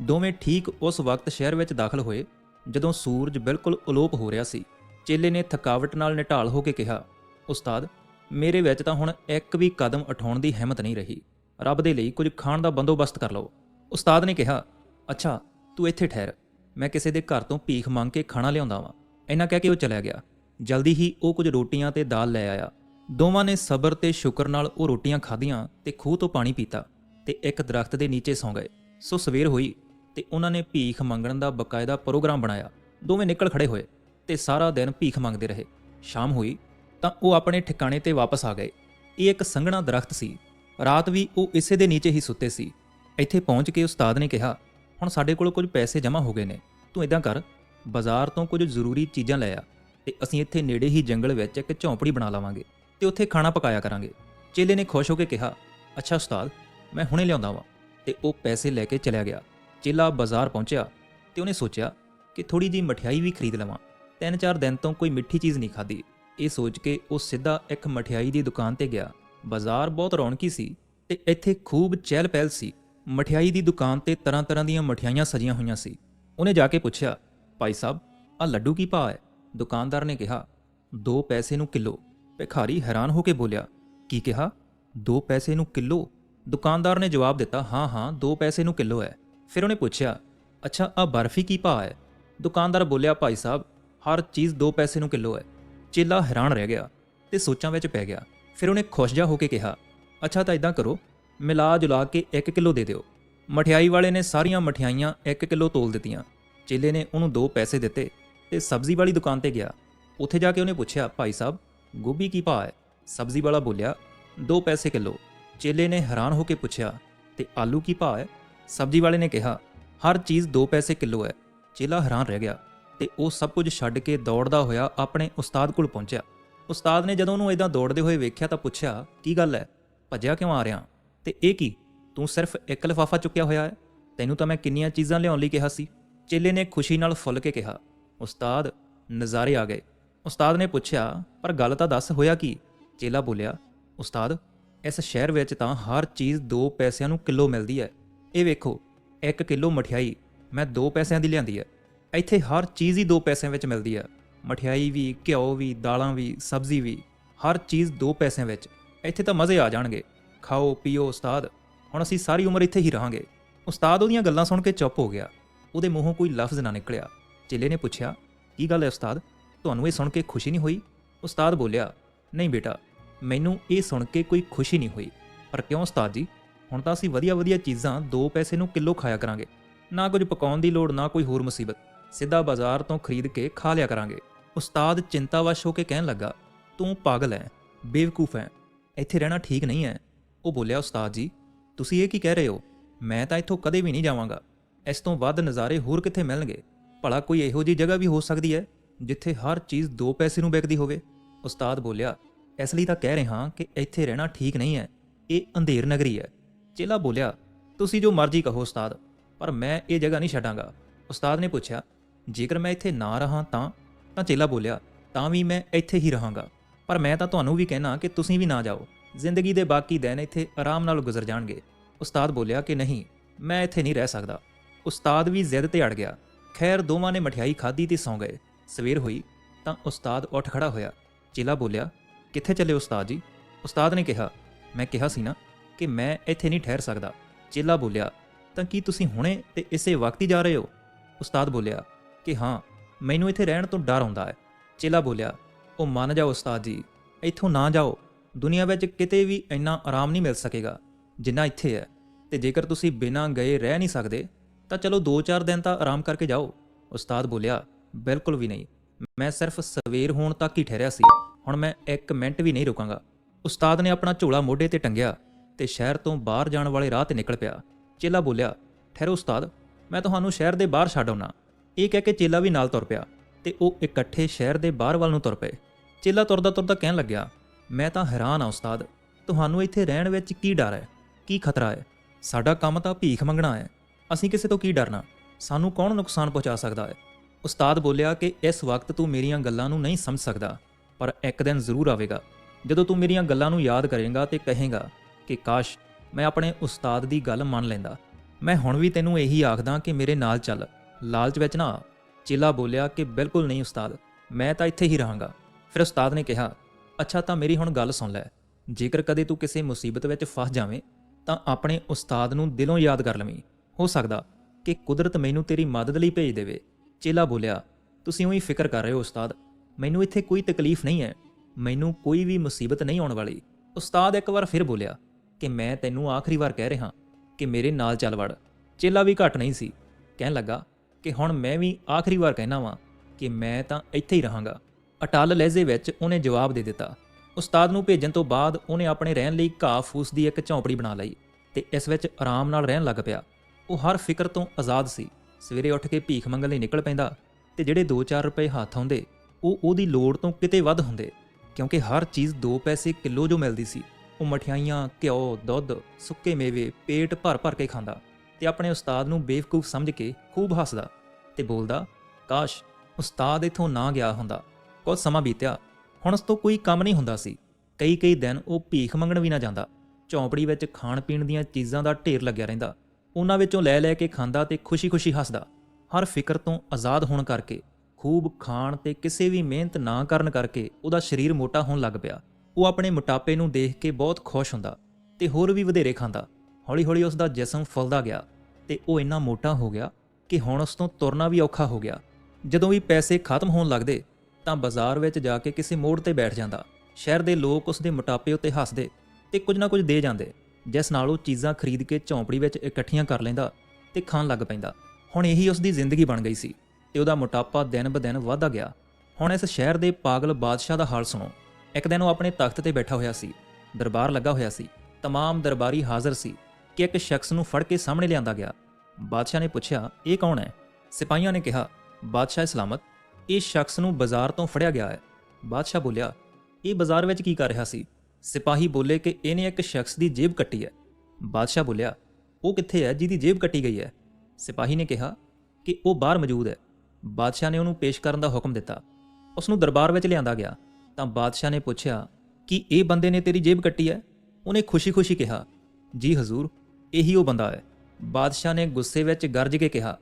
ਦੋਵੇਂ ਠੀਕ ਉਸ ਵਕਤ ਸ਼ਹਿਰ ਵਿੱਚ ਦਾਖਲ ਹੋਏ, ਜਦੋਂ ਸੂਰਜ ਬਿਲਕੁਲ ਅਲੋਪ ਹੋ ਰਿਹਾ ਸੀ। ਚੇਲੇ ਨੇ ਥਕਾਵਟ ਨਾਲ ਨਿਟਾਲ ਹੋ ਕੇ ਕਿਹਾ, ਉਸਤਾਦ, ਮੇਰੇ ਵਿੱਚ ਤਾਂ ਹੁਣ ਇੱਕ ਵੀ ਕਦਮ ਉਠਾਉਣ ਦੀ ਹਿੰਮਤ ਨਹੀਂ ਰਹੀ। ਰੱਬ ਦੇ ਲਈ ਕੁਝ ਖਾਣ ਦਾ ਬੰਦੋਬਸਤ ਕਰ ਲਓ। ਉਸਤਾਦ ਨੇ ਕਿਹਾ, ਅੱਛਾ, ਤੂੰ ਇੱਥੇ ਠਹਿਰ। ਮੈਂ ਕਿਸੇ ਦੇ ਘਰ ਤੋਂ ਭੀਖ ਮੰਗ ਕੇ ਖਾਣਾ ਲਿਆਉਂਦਾ ਵਾਂ। ਇੰਨਾ ਕਹਿ ਕੇ ਉਹ ਚਲਾ ਗਿਆ। ਜਲਦੀ ਹੀ ਉਹ ਕੁਝ ਰੋਟੀਆਂ ਤੇ ਦਾਲ ਲੈ ਆਇਆ। ਦੋਵਾਂ ਨੇ ਸਬਰ ਤੇ ਸ਼ੁਕਰ ਨਾਲ ਉਹ ਰੋਟੀਆਂ ਖਾਧੀਆਂ ਤੇ ਖੂਹ ਤੋਂ ਪਾਣੀ ਪੀਤਾ। ਤੇ ਇੱਕ ਦਰਖਤ ਦੇ ਨੀਚੇ ਸੌਂ ਗਏ। ਸੋ ਸਵੇਰ ਹੋਈ ਤੇ ਉਹਨਾਂ ਨੇ ਭੀਖ ਮੰਗਣ ਦਾ ਬਕਾਇਦਾ ਪ੍ਰੋਗਰਾਮ ਬਣਾਇਆ। ਦੋਵੇਂ ਨਿਕਲ ਖੜੇ ਹੋਏ ਤੇ ਸਾਰਾ ਦਿਨ ਭੀਖ ਮੰਗਦੇ ਰਹੇ। ਸ਼ਾਮ ਹੋਈ ਤਾਂ ਉਹ ਆਪਣੇ ਠਿਕਾਣੇ ਤੇ ਵਾਪਸ ਆ ਗਏ। ਇਹ ਇੱਕ ਸੰਘਣਾ ਦਰਖਤ ਸੀ। ਰਾਤ ਵੀ ਉਹ ਇਸੇ ਦੇ ਨੀਚੇ ਹੀ ਸੁੱਤੇ ਸੀ। ਇੱਥੇ ਪਹੁੰਚ ਕੇ ਉਸਤਾਦ ਨੇ ਕਿਹਾ, ਹੁਣ ਸਾਡੇ ਕੋਲ ਕੁਝ ਪੈਸੇ ਜਮ੍ਹਾਂ ਹੋ ਗਏ ਨੇ। ਤੂੰ ਇਦਾਂ ਕਰ, ਬਾਜ਼ਾਰ ਤੋਂ ਕੁਝ ਜ਼ਰੂਰੀ ਚੀਜ਼ਾਂ ਲੈ ਆ ਤੇ ਅਸੀਂ ਇੱਥੇ ਨੇੜੇ ਹੀ ਜੰਗਲ ਵਿੱਚ ਇੱਕ ਝੌਂਪੜੀ ਬਣਾ ਲਵਾਂਗੇ ਤੇ ਉੱਥੇ ਖਾਣਾ ਪਕਾਇਆ ਕਰਾਂਗੇ। ਚੇਲੇ ਨੇ ਖੁਸ਼ ਹੋ ਕੇ ਕਿਹਾ, ਅੱਛਾ ਉਸਤਾਦ ਮੈਂ ਹੁਣੇ ਲਿਆਉਂਦਾ ਵਾਂ। ਤੇ ਉਹ ਪੈਸੇ ਲੈ ਕੇ ਚਲਿਆ ਗਿਆ। ਚੇਲਾ ਬਾਜ਼ਾਰ ਪਹੁੰਚਿਆ ਤੇ ਉਹਨੇ ਸੋਚਿਆ ਕਿ ਥੋੜੀ ਜੀ ਮਠਿਆਈ ਵੀ ਖਰੀਦ ਲਵਾਂ। ਤਿੰਨ ਚਾਰ ਦਿਨ ਤੋਂ ਕੋਈ ਮਿੱਠੀ ਚੀਜ਼ ਨਹੀਂ ਖਾਧੀ। ਇਹ ਸੋਚ ਕੇ ਉਹ ਸਿੱਧਾ ਇੱਕ ਮਠਿਆਈ ਦੀ ਦੁਕਾਨ ਤੇ ਗਿਆ। ਬਾਜ਼ਾਰ ਬਹੁਤ ਰੌਣਕੀ ਸੀ ਤੇ ਇੱਥੇ ਖੂਬ ਚਹਿਲ ਪਹਿਲ ਸੀ। ਮਠਿਆਈ ਦੀ ਦੁਕਾਨ ਤੇ ਤਰ੍ਹਾਂ-ਤਰ੍ਹਾਂ ਦੀਆਂ ਮਠਿਆਈਆਂ ਸਜੀਆਂ ਹੋਈਆਂ ਸੀ। ਉਹਨੇ ਜਾ ਕੇ ਪੁੱਛਿਆ, ਭਾਈ ਸਾਹਿਬ ਆ ਲੱਡੂ ਕੀ ਭਾਅ ਹੈ? ਦੁਕਾਨਦਾਰ ਨੇ ਕਿਹਾ 2 ਪੈਸੇ ਨੂੰ ਕਿਲੋ। ਭਿਖਾਰੀ ਹੈਰਾਨ ਹੋ ਕੇ ਬੋਲਿਆ, ਕੀ ਕਿਹਾ? 2 ਪੈਸੇ ਨੂੰ ਕਿਲੋ? ਦੁਕਾਨਦਾਰ ਨੇ ਜਵਾਬ ਦਿੱਤਾ, ਹਾਂ ਹਾਂ 2 ਪੈਸੇ ਨੂੰ ਕਿਲੋ ਹੈ। ਫਿਰ ਉਹਨੇ ਪੁੱਛਿਆ, ਅੱਛਾ ਆ ਬਰਫੀ ਕੀ ਭਾਅ ਹੈ? ਦੁਕਾਨਦਾਰ ਬੋਲਿਆ, ਭਾਈ ਸਾਹਿਬ, ਹਰ ਚੀਜ਼ 2 ਪੈਸੇ ਨੂੰ ਕਿਲੋ ਹੈ। ਚੇਲਾ ਹੈਰਾਨ ਰਹਿ ਗਿਆ ਤੇ ਸੋਚਾਂ ਵਿੱਚ ਪੈ ਗਿਆ। ਫਿਰ ਉਹਨੇ ਖੁਸ਼ ਜਾ ਹੋ ਕੇ ਕਿਹਾ, ਅੱਛਾ, ਤਾਂ ਇਦਾਂ ਕਰੋ ਮਿਲਾ ਜੁਲਾ ਕੇ 1 ਕਿਲੋ ਦੇ ਦਿਓ। ਮਠਿਆਈ ਵਾਲੇ ਨੇ ਸਾਰੀਆਂ ਮਠਿਆਈਆਂ 1 ਕਿਲੋ ਤੋਲ ਦਿੱਤੀਆਂ। ਚੇਲੇ ਨੇ ਉਹਨੂੰ 2 ਪੈਸੇ ਦਿੱਤੇ ਤੇ ਸਬਜ਼ੀ ਵਾਲੀ ਦੁਕਾਨ ਤੇ ਗਿਆ। ਉੱਥੇ ਜਾ ਕੇ ਉਹਨੇ ਪੁੱਛਿਆ, ਭਾਈ ਸਾਹਿਬ, ਗੋਭੀ ਕੀ ਭਾਅ ਹੈ? ਸਬਜ਼ੀ ਵਾਲਾ ਬੋਲਿਆ 2 ਪੈਸੇ ਕਿਲੋ। ਚੇਲੇ ਨੇ ਹੈਰਾਨ ਹੋ ਕੇ ਪੁੱਛਿਆ, ਤੇ ਆਲੂ ਕੀ ਭਾਅ ਹੈ? ਸਬਜ਼ੀ ਵਾਲੇ ਨੇ ਕਿਹਾ, ਹਰ ਚੀਜ਼ 2 ਪੈਸੇ ਕਿਲੋ ਹੈ। ਚੇਲਾ ਹੈਰਾਨ ਰਹਿ ਗਿਆ ਤੇ ਉਹ ਸਭ ਕੁਝ ਛੱਡ ਕੇ ਦੌੜਦਾ ਹੋਇਆ ਆਪਣੇ ਉਸਤਾਦ ਕੋਲ ਪਹੁੰਚਿਆ। ਉਸਤਾਦ ਨੇ ਜਦੋਂ ਉਹਨੂੰ ਇਦਾਂ ਦੌੜਦੇ ਹੋਏ ਵੇਖਿਆ ਤਾਂ ਪੁੱਛਿਆ, ਕੀ ਗੱਲ ਹੈ? ਭੱਜਿਆ ਕਿਉਂ ਆ ਰਿਹਾ? ਤੇ ਇਹ ਕੀ? ਤੂੰ ਸਿਰਫ ਇੱਕ ਲਿਫਾਫਾ ਚੁੱਕਿਆ ਹੋਇਆ ਹੈ? ਤੈਨੂੰ ਤਾਂ ਮੈਂ ਕਿੰਨੀਆਂ ਚੀਜ਼ਾਂ ਲਿਆਉਣ ਲਈ ਕਿਹਾ ਸੀ? ਚੇਲੇ ਨੇ ਖੁਸ਼ੀ ਨਾਲ ਫੁੱਲ ਕੇ ਕਿਹਾ, ਉਸਤਾਦ, ਨਜ਼ਾਰੇ ਆ ਗਏ। ਉਸਤਾਦ ਨੇ ਪੁੱਛਿਆ, ਪਰ ਗੱਲ ਤਾਂ ਦੱਸ, ਹੋਇਆ ਕੀ? ਚੇਲਾ ਬੋਲਿਆ, ਉਸਤਾਦ ਇਸ ਸ਼ਹਿਰ ਵਿੱਚ ਤਾਂ ਹਰ ਚੀਜ਼ 2 ਪੈਸਿਆਂ ਨੂੰ ਕਿਲੋ ਮਿਲਦੀ ਹੈ। ਇਹ ਵੇਖੋ 1 ਕਿਲੋ ਮਠਿਆਈ, ਮੈਂ 2 ਪੈਸਿਆਂ ਦੀ ਲਿਆਂਦੀ ਹੈ। ਇੱਥੇ ਹਰ ਚੀਜ਼ ਹੀ 2 ਪੈਸਿਆਂ ਵਿੱਚ ਮਿਲਦੀ ਹੈ। ਮਠਿਆਈ ਵੀ, ਘਿਓ ਵੀ, ਦਾਲਾਂ ਵੀ, ਸਬਜ਼ੀ ਵੀ, ਹਰ ਚੀਜ਼ 2 ਪੈਸਿਆਂ ਵਿੱਚ। ਇੱਥੇ ਤਾਂ ਮਜ਼ੇ ਆ ਜਾਣਗੇ। ਖਾਓ, ਪੀਓ, ਉਸਤਾਦ। ਹੁਣ ਅਸੀਂ ਸਾਰੀ ਉਮਰ ਇੱਥੇ ਹੀ ਰਹਾਂਗੇ। ਉਸਤਾਦ ਉਹਦੀਆਂ ਗੱਲਾਂ ਸੁਣ ਕੇ ਚੁੱਪ ਹੋ ਗਿਆ। ਉਹਦੇ ਮੂੰਹੋਂ ਕੋਈ ਲਫ਼ਜ਼ ਨਾ ਨਿਕਲਿਆ। ਚੇਲੇ ਨੇ ਪੁੱਛਿਆ, ਕੀ ਗੱਲ ਹੈ ਉਸਤਾਦ? ਤੁਹਾਨੂੰ ਇਹ ਸੁਣ ਕੇ ਖੁਸ਼ੀ ਨਹੀਂ ਹੋਈ? ਉਸਤਾਦ ਬੋਲਿਆ, ਨਹੀਂ ਬੇਟਾ ਮੈਨੂੰ ਇਹ ਸੁਣ ਕੇ ਕੋਈ ਖੁਸ਼ੀ ਨਹੀਂ ਹੋਈ। ਪਰ ਕਿਉਂ ਉਸਤਾਦ ਜੀ? ਹੁਣ ਤਾਂ ਅਸੀਂ ਵਧੀਆ ਵਧੀਆ ਚੀਜ਼ਾਂ 2 ਪੈਸੇ ਨੂੰ ਕਿਲੋ ਖਾਇਆ ਕਰਾਂਗੇ। ਨਾ ਕੁਝ ਪਕਾਉਣ ਦੀ ਲੋੜ, ਨਾ ਕੋਈ ਹੋਰ ਮੁਸੀਬਤ। ਸਿੱਧਾ ਬਾਜ਼ਾਰ ਤੋਂ ਖਰੀਦ ਕੇ ਖਾ ਲਿਆ ਕਰਾਂਗੇ। ਉਸਤਾਦ ਚਿੰਤਾਵਸ਼ ਹੋ ਕੇ ਕਹਿਣ ਲੱਗਾ, ਤੂੰ ਪਾਗਲ ਹੈ, ਬੇਵਕੂਫ ਹੈ, ਇੱਥੇ ਰਹਿਣਾ ਠੀਕ ਨਹੀਂ ਹੈ। ਉਹ ਬੋਲਿਆ, ਉਸਤਾਦ ਜੀ, ਤੁਸੀਂ ਇਹ ਕੀ ਕਹਿ ਰਹੇ ਹੋ? ਮੈਂ ਤਾਂ ਇੱਥੋਂ ਕਦੇ ਵੀ ਨਹੀਂ ਜਾਵਾਂਗਾ। ਇਸ ਤੋਂ ਵੱਧ ਨਜ਼ਾਰੇ ਹੋਰ ਕਿੱਥੇ ਮਿਲਣਗੇ? ਭਲਾ ਕੋਈ ਇਹੋ ਜਿਹੀ ਜਗ੍ਹਾ ਵੀ ਹੋ ਸਕਦੀ ਹੈ, ਜਿੱਥੇ ਹਰ ਚੀਜ਼ 2 ਪੈਸੇ ਨੂੰ ਵਿਕਦੀ ਹੋਵੇ? ਉਸਤਾਦ ਬੋਲਿਆ ਇਸ ਲਈ ਤਾਂ ਕਹਿ ਰਿਹਾ ਕਿ ਇੱਥੇ ਰਹਿਣਾ ਠੀਕ ਨਹੀਂ ਹੈ। ਇਹ ਅੰਧੇਰ ਨਗਰੀ ਹੈ। ਚੇਲਾ ਬੋਲਿਆ, ਤੁਸੀਂ ਜੋ ਮਰਜ਼ੀ ਕਹੋ ਉਸਤਾਦ, ਪਰ ਮੈਂ ਇਹ ਜਗ੍ਹਾ ਨਹੀਂ ਛੱਡਾਂਗਾ। ਉਸਤਾਦ ਨੇ ਪੁੱਛਿਆ, ਜੇਕਰ ਮੈਂ ਇੱਥੇ ਨਾ ਰਹਾ ਤਾਂ? ਤਾਂ ਚੇਲਾ ਬੋਲਿਆ, ਤਾਂ ਵੀ ਮੈਂ ਇੱਥੇ ਹੀ ਰਹਾਂਗਾ। ਪਰ ਮੈਂ ਤਾਂ ਤੁਹਾਨੂੰ ਵੀ ਕਹਿਣਾ ਕਿ ਤੁਸੀਂ ਵੀ ਨਾ ਜਾਓ। ਜ਼ਿੰਦਗੀ ਦੇ ਬਾਕੀ ਦਿਨ ਇੱਥੇ ਆਰਾਮ ਨਾਲ ਗੁਜ਼ਰ ਜਾਣਗੇ। ਉਸਤਾਦ ਬੋਲਿਆ ਕਿ, ਨਹੀਂ, ਮੈਂ ਇੱਥੇ ਨਹੀਂ ਰਹਿ ਸਕਦਾ। ਉਸਤਾਦ ਵੀ ਜ਼ਿੱਦ ਤੇ ਅੜ ਗਿਆ। ਖੈਰ, ਦੋਵਾਂ ਨੇ ਮਠਿਆਈ ਖਾਧੀ ਤੇ ਸੌਂ ਗਏ। ਸਵੇਰ ਹੋਈ ਤਾਂ ਉਸਤਾਦ ਉੱਠ ਖੜਾ ਹੋਇਆ। ਚੇਲਾ ਬੋਲਿਆ ਕਿੱਥੇ ਚੱਲੇ ਉਸਤਾਦ ਜੀ? ਉਸਤਾਦ ਨੇ ਕਿਹਾ, ਮੈਂ ਕਿਹਾ ਸੀ ਨਾ ਕਿ ਮੈਂ ਇੱਥੇ ਨਹੀਂ ਠਹਿਰ ਸਕਦਾ। ਚੇਲਾ ਬੋਲਿਆ, ਤਾਂ ਕੀ ਤੁਸੀਂ ਹੁਣੇ ਤੇ ਇਸੇ ਵਕਤ ਹੀ ਜਾ ਰਹੇ ਹੋ? ਉਸਤਾਦ ਬੋਲਿਆ ਕਿ ਹਾਂ, ਮੈਨੂੰ ਇੱਥੇ ਰਹਿਣ ਤੋਂ ਡਰ ਆਉਂਦਾ ਹੈ। ਚੇਲਾ ਬੋਲਿਆ, ਉਹ ਮੰਨ ਜਾਓ ਉਸਤਾਦ ਜੀ, ਇੱਥੋਂ ਨਾ ਜਾਓ। ਦੁਨੀਆ ਵਿੱਚ ਕਿਤੇ ਵੀ ਇੰਨਾ ਆਰਾਮ ਨਹੀਂ ਮਿਲ ਸਕੇਗਾ, ਜਿੰਨਾ ਇੱਥੇ ਹੈ। ਤੇ ਜੇਕਰ ਤੁਸੀਂ ਬਿਨਾਂ ਗਏ ਰਹਿ ਨਹੀਂ ਸਕਦੇ, ਤਾਂ ਚਲੋ 2-4 ਦਿਨ ਤਾਂ ਆਰਾਮ ਕਰਕੇ ਜਾਓ। ਉਸਤਾਦ ਬੋਲਿਆ, ਬਿਲਕੁਲ ਵੀ ਨਹੀਂ। ਮੈਂ ਸਿਰਫ ਸਵੇਰ ਹੋਣ ਤੱਕ ਹੀ ਠਹਿਰਿਆ ਸੀ। ਹੁਣ ਮੈਂ ਇੱਕ ਮਿੰਟ ਵੀ ਨਹੀਂ ਰੁਕਾਂਗਾ। ਉਸਤਾਦ ਨੇ ਆਪਣਾ ਝੋਲਾ ਮੋਢੇ ਤੇ ਟੰਗਿਆ ਤੇ ਸ਼ਹਿਰ ਤੋਂ ਬਾਹਰ ਜਾਣ ਵਾਲੇ ਰਾਹ ਤੇ ਨਿਕਲ ਪਿਆ। ਚੇਲਾ ਬੋਲਿਆ, ਠਹਿਰੋ ਉਸਤਾਦ, ਮੈਂ ਤੁਹਾਨੂੰ ਸ਼ਹਿਰ ਦੇ ਬਾਹਰ ਛੱਡ ਆਉਣਾ ਇਹ ਕਹਿ ਕੇ ਚੇਲਾ ਵੀ ਨਾਲ ਤੁਰ ਪਿਆ ਤੇ ਉਹ ਇਕੱਠੇ ਸ਼ਹਿਰ ਦੇ ਬਾਹਰ ਵੱਲ ਨੂੰ ਤੁਰ ਪਏ। ਚੇਲਾ ਤੁਰਦਾ ਤੁਰਦਾ ਕਹਿਣ ਲੱਗਿਆ, ਮੈਂ ਤਾਂ ਹੈਰਾਨ ਆ ਉਸਤਾਦ, ਤੁਹਾਨੂੰ ਇੱਥੇ ਰਹਿਣ ਵਿੱਚ ਕੀ ਡਰ ਹੈ? ਕੀ ਖਤਰਾ ਹੈ? ਸਾਡਾ ਕੰਮ ਤਾਂ ਭੀਖ ਮੰਗਣਾ ਹੈ। ਅਸੀਂ ਕਿਸੇ ਤੋਂ ਕੀ ਡਰਨਾ? ਸਾਨੂੰ ਕੌਣ ਨੁਕਸਾਨ ਪਹੁੰਚਾ ਸਕਦਾ ਹੈ? ਉਸਤਾਦ ਬੋਲਿਆ ਕਿ ਇਸ ਵਕਤ ਤੂੰ ਮੇਰੀਆਂ ਗੱਲਾਂ ਨੂੰ ਨਹੀਂ ਸਮਝ ਸਕਦਾ। ਪਰ ਇੱਕ ਦਿਨ ਜ਼ਰੂਰ ਆਵੇਗਾ। ਜਦੋਂ ਤੂੰ ਮੇਰੀਆਂ ਗੱਲਾਂ ਨੂੰ ਯਾਦ ਕਰੇਂਗਾ ਤੇ ਕਹੇਂਗਾ ਕਿ ਕਾਸ਼ ਮੈਂ ਆਪਣੇ ਉਸਤਾਦ ਦੀ ਗੱਲ ਮੰਨ ਲੈਂਦਾ, ਮੈਂ ਹੁਣ ਵੀ ਤੈਨੂੰ ਇਹੀ ਆਖਦਾ ਕਿ ਮੇਰੇ ਨਾਲ ਚੱਲ। ਲਾਲਚ ਵਿੱਚ ਨਾ ਆ। ਚੇਲਾ ਬੋਲਿਆ ਕਿ ਬਿਲਕੁਲ ਨਹੀਂ ਉਸਤਾਦ, ਮੈਂ ਤਾਂ ਇੱਥੇ ਹੀ ਰਹਾਂਗਾ। ਫਿਰ ਉਸਤਾਦ ਨੇ ਕਿਹਾ, ਅੱਛਾ ਤਾਂ ਮੇਰੀ ਹੁਣ ਗੱਲ ਸੁਣ ਲੈ। ਜੇਕਰ ਕਦੇ ਤੂੰ ਕਿਸੇ ਮੁਸੀਬਤ ਵਿੱਚ ਫਸ ਜਾਵੇਂ, ਤਾਂ ਆਪਣੇ ਉਸਤਾਦ ਨੂੰ ਦਿਲੋਂ ਯਾਦ ਕਰ ਲਵੀਂ। ਹੋ ਸਕਦਾ ਕਿ ਕੁਦਰਤ ਮੈਨੂੰ ਤੇਰੀ ਮਦਦ ਲਈ ਭੇਜ ਦੇਵੇ। ਚੇਲਾ ਬੋਲਿਆ, ਤੁਸੀਂ ਉਹੀ ਫਿਕਰ ਕਰ ਰਹੇ ਹੋ ਉਸਤਾਦ। ਮੈਨੂੰ ਇੱਥੇ ਕੋਈ ਤਕਲੀਫ ਨਹੀਂ ਹੈ। ਮੈਨੂੰ ਕੋਈ ਵੀ ਮੁਸੀਬਤ ਨਹੀਂ ਆਉਣ ਵਾਲੀ। ਉਸਤਾਦ ਇੱਕ ਵਾਰ ਫਿਰ ਬੋਲਿਆ ਕਿ ਮੈਂ ਤੈਨੂੰ ਆਖਰੀ ਵਾਰ ਕਹਿ ਰਿਹਾ ਕਿ ਮੇਰੇ ਨਾਲ ਚੱਲ ਵੜ। ਚੇਲਾ ਵੀ ਘਟ ਨਹੀਂ ਸੀ। ਕਹਿਣ ਲੱਗਾ ਕਿ ਹੁਣ ਮੈਂ ਵੀ ਆਖਰੀ ਵਾਰ ਕਹਿਣਾ ਵਾਂ ਕਿ ਮੈਂ ਤਾਂ ਇੱਥੇ ਹੀ ਰਹਾਂਗਾ। ਅਟਲ ਲਹਿਜ਼ੇ ਵਿੱਚ ਉਹਨੇ ਜਵਾਬ ਦੇ ਦਿੱਤਾ। ਉਸਤਾਦ ਨੂੰ ਭੇਜਣ ਤੋਂ ਬਾਅਦ ਉਹਨੇ ਆਪਣੇ ਰਹਿਣ ਲਈ ਘਾਹ ਫੂਸ ਦੀ ਇੱਕ ਝੌਂਪੜੀ ਬਣਾ ਲਈ ਤੇ ਇਸ ਵਿੱਚ ਆਰਾਮ ਨਾਲ ਰਹਿਣ ਲੱਗ ਪਿਆ। ਉਹ ਹਰ ਫਿਕਰ ਤੋਂ ਆਜ਼ਾਦ ਸੀ। ਸਵੇਰੇ ਉੱਠ ਕੇ ਭੀਖ ਮੰਗਣ ਲਈ ਨਿਕਲ ਪੈਂਦਾ ਤੇ ਜਿਹੜੇ 2-4 ਰੁਪਏ ਹੱਥ ਆਉਂਦੇ ਉਹ ਉਹਦੀ ਲੋੜ ਤੋਂ ਕਿਤੇ ਵੱਧ ਹੁੰਦੇ, ਕਿਉਂਕਿ ਹਰ ਚੀਜ਼ 2 ਪੈਸੇ ਕਿਲੋ ਜੋ ਮਿਲਦੀ ਸੀ, ਉਹ ਮਠਿਆਈਆਂ, ਘਿਓ, ਦੁੱਧ, ਸੁੱਕੇ ਮੇਵੇ, ਪੇਟ ਭਰ ਭਰ ਕੇ ਖਾਂਦਾ ਤੇ ਆਪਣੇ ਉਸਤਾਦ ਨੂੰ ਬੇਵਕੂਫ ਸਮਝ ਕੇ ਖੂਬ ਹੱਸਦਾ ਤੇ ਬੋਲਦਾ, ਕਾਸ਼ ਉਸਤਾਦ ਇਥੋਂ ਨਾ ਗਿਆ ਹੁੰਦਾ। ਕੁਝ ਸਮਾਂ ਬੀਤਿਆ, ਹੁਣ ਉਸ ਤੋਂ ਕੋਈ ਕੰਮ ਨਹੀਂ ਹੁੰਦਾ ਸੀ। ਕਈ ਕਈ ਦਿਨ ਉਹ ਭੀਖ ਮੰਗਣ ਵੀ ਨਾ ਜਾਂਦਾ। ਝੌਂਪੜੀ ਵਿੱਚ ਖਾਣ ਪੀਣ ਦੀਆਂ ਚੀਜ਼ਾਂ ਦਾ ਢੇਰ ਲੱਗਿਆ ਰਹਿੰਦਾ। ਉਹਨਾਂ ਵਿੱਚੋਂ ਲੈ ਲੈ ਕੇ ਖਾਂਦਾ ਤੇ ਖੁਸ਼ੀ-ਖੁਸ਼ੀ ਹੱਸਦਾ। ਹਰ ਫਿਕਰ ਤੋਂ ਆਜ਼ਾਦ ਹੋਣ ਕਰਕੇ ਖੂਬ ਖਾਣ ਤੇ ਕਿਸੇ ਵੀ ਮਿਹਨਤ ਨਾ ਕਰਨ ਕਰਕੇ ਉਹਦਾ ਸਰੀਰ ਮੋਟਾ ਹੋਣ ਲੱਗ ਪਿਆ। ਉਹ ਆਪਣੇ ਮੋਟਾਪੇ ਨੂੰ ਦੇਖ ਕੇ ਬਹੁਤ ਖੁਸ਼ ਹੁੰਦਾ ਤੇ ਹੋਰ ਵੀ ਵਧੇਰੇ ਖਾਂਦਾ। ਹੌਲੀ-ਹੌਲੀ ਉਸ ਦਾ ਜਿਸਮ ਫੁੱਲਦਾ ਗਿਆ ਤੇ ਉਹ ਇੰਨਾ ਮੋਟਾ ਹੋ ਗਿਆ ਕਿ ਹੁਣ ਉਸ ਤੋਂ ਤੁਰਨਾ ਵੀ ਔਖਾ ਹੋ ਗਿਆ। ਜਦੋਂ ਵੀ ਪੈਸੇ ਖਤਮ ਹੋਣ ਲੱਗਦੇ ਤਾਂ ਬਾਜ਼ਾਰ ਵਿੱਚ ਜਾ ਕੇ ਕਿਸੇ ਮੋੜ ਤੇ ਬੈਠ ਜਾਂਦਾ। ਸ਼ਹਿਰ ਦੇ ਲੋਕ ਉਸ ਦੇ ਮੋਟਾਪੇ ਉੱਤੇ ਹੱਸਦੇ ਤੇ ਕੁਝ ਨਾ ਕੁਝ ਦੇ ਜਾਂਦੇ, ਜਿਸ ਨਾਲ ਉਹ ਚੀਜ਼ਾਂ ਖਰੀਦ ਕੇ ਝੌਂਪੜੀ ਵਿੱਚ ਇਕੱਠੀਆਂ ਕਰ ਲੈਂਦਾ ਤੇ ਖਾਣ ਲੱਗ ਪੈਂਦਾ। ਹੁਣ ਇਹੀ ਉਸ ਦੀ ਜ਼ਿੰਦਗੀ ਬਣ ਗਈ ਸੀ। ਤੇ ਉਹਦਾ ਮੋਟਾਪਾ ਦਿਨ-ਬ-ਦਿਨ ਵਧਦਾ ਗਿਆ ਹੁਣ ਇਸ ਸ਼ਹਿਰ ਦੇ ਪਾਗਲ ਬਾਦਸ਼ਾਹ ਦਾ ਹਾਲ ਸੁਣੋ ਇੱਕ ਦਿਨ ਉਹ ਆਪਣੇ ਤਖਤ ਤੇ ਬੈਠਾ ਹੋਇਆ ਸੀ ਦਰਬਾਰ ਲੱਗਾ ਹੋਇਆ ਸੀ तमाम ਦਰਬਾਰੀ ਹਾਜ਼ਰ ਸੀ ਕਿ ਇੱਕ ਸ਼ਖਸ ਨੂੰ ਫੜ ਕੇ ਸਾਹਮਣੇ ਲਿਆਂਦਾ ਗਿਆ ਬਾਦਸ਼ਾਹ ਨੇ ਪੁੱਛਿਆ ਇਹ ਕੌਣ ਹੈ ਸਿਪਾਹੀਆਂ ਨੇ ਕਿਹਾ ਬਾਦਸ਼ਾਹ ਸਲਾਮਤ ਇਹ ਸ਼ਖਸ ਨੂੰ ਬਾਜ਼ਾਰ ਤੋਂ ਫੜਿਆ ਗਿਆ ਹੈ ਬਾਦਸ਼ਾਹ ਬੋਲਿਆ ਇਹ ਬਾਜ਼ਾਰ ਵਿੱਚ ਕੀ ਕਰ ਰਿਹਾ ਸੀ ਸਿਪਾਹੀ ਬੋਲੇ ਕਿ ਇਹਨੇ ਇੱਕ ਸ਼ਖਸ ਦੀ ਜੇਬ ਕੱਟੀ ਹੈ ਬਾਦਸ਼ਾਹ ਬੋਲਿਆ ਉਹ ਕਿੱਥੇ ਹੈ ਜਿਹਦੀ ਜੇਬ ਕੱਟੀ ਗਈ ਹੈ ਸਿਪਾਹੀ ਨੇ ਕਿਹਾ ਕਿ ਉਹ ਬਾਹਰ ਮੌਜੂਦ ਹੈ ਬਾਦਸ਼ਾਹ ਨੇ ਉਹਨੂੰ ਪੇਸ਼ ਕਰਨ ਦਾ ਹੁਕਮ ਦਿੱਤਾ। ਉਸ ਨੂੰ ਦਰਬਾਰ ਵਿੱਚ ਲਿਆਂਦਾ ਗਿਆ। ਤਾਂ ਬਾਦਸ਼ਾਹ ਨੇ ਪੁੱਛਿਆ, ਕਿ ਇਹ ਬੰਦੇ ਨੇ ਤੇਰੀ ਜੇਬ ਕੱਟੀ ਹੈ? ਉਹਨੇ ਖੁਸ਼ੀ-ਖੁਸ਼ੀ ਕਿਹਾ, ਜੀ ਹਜ਼ੂਰ, ਇਹੀ ਉਹ ਬੰਦਾ ਹੈ। ਬਾਦਸ਼ਾਹ ਨੇ ਗੁੱਸੇ ਵਿੱਚ ਗਰਜ ਕੇ ਕਿਹਾ,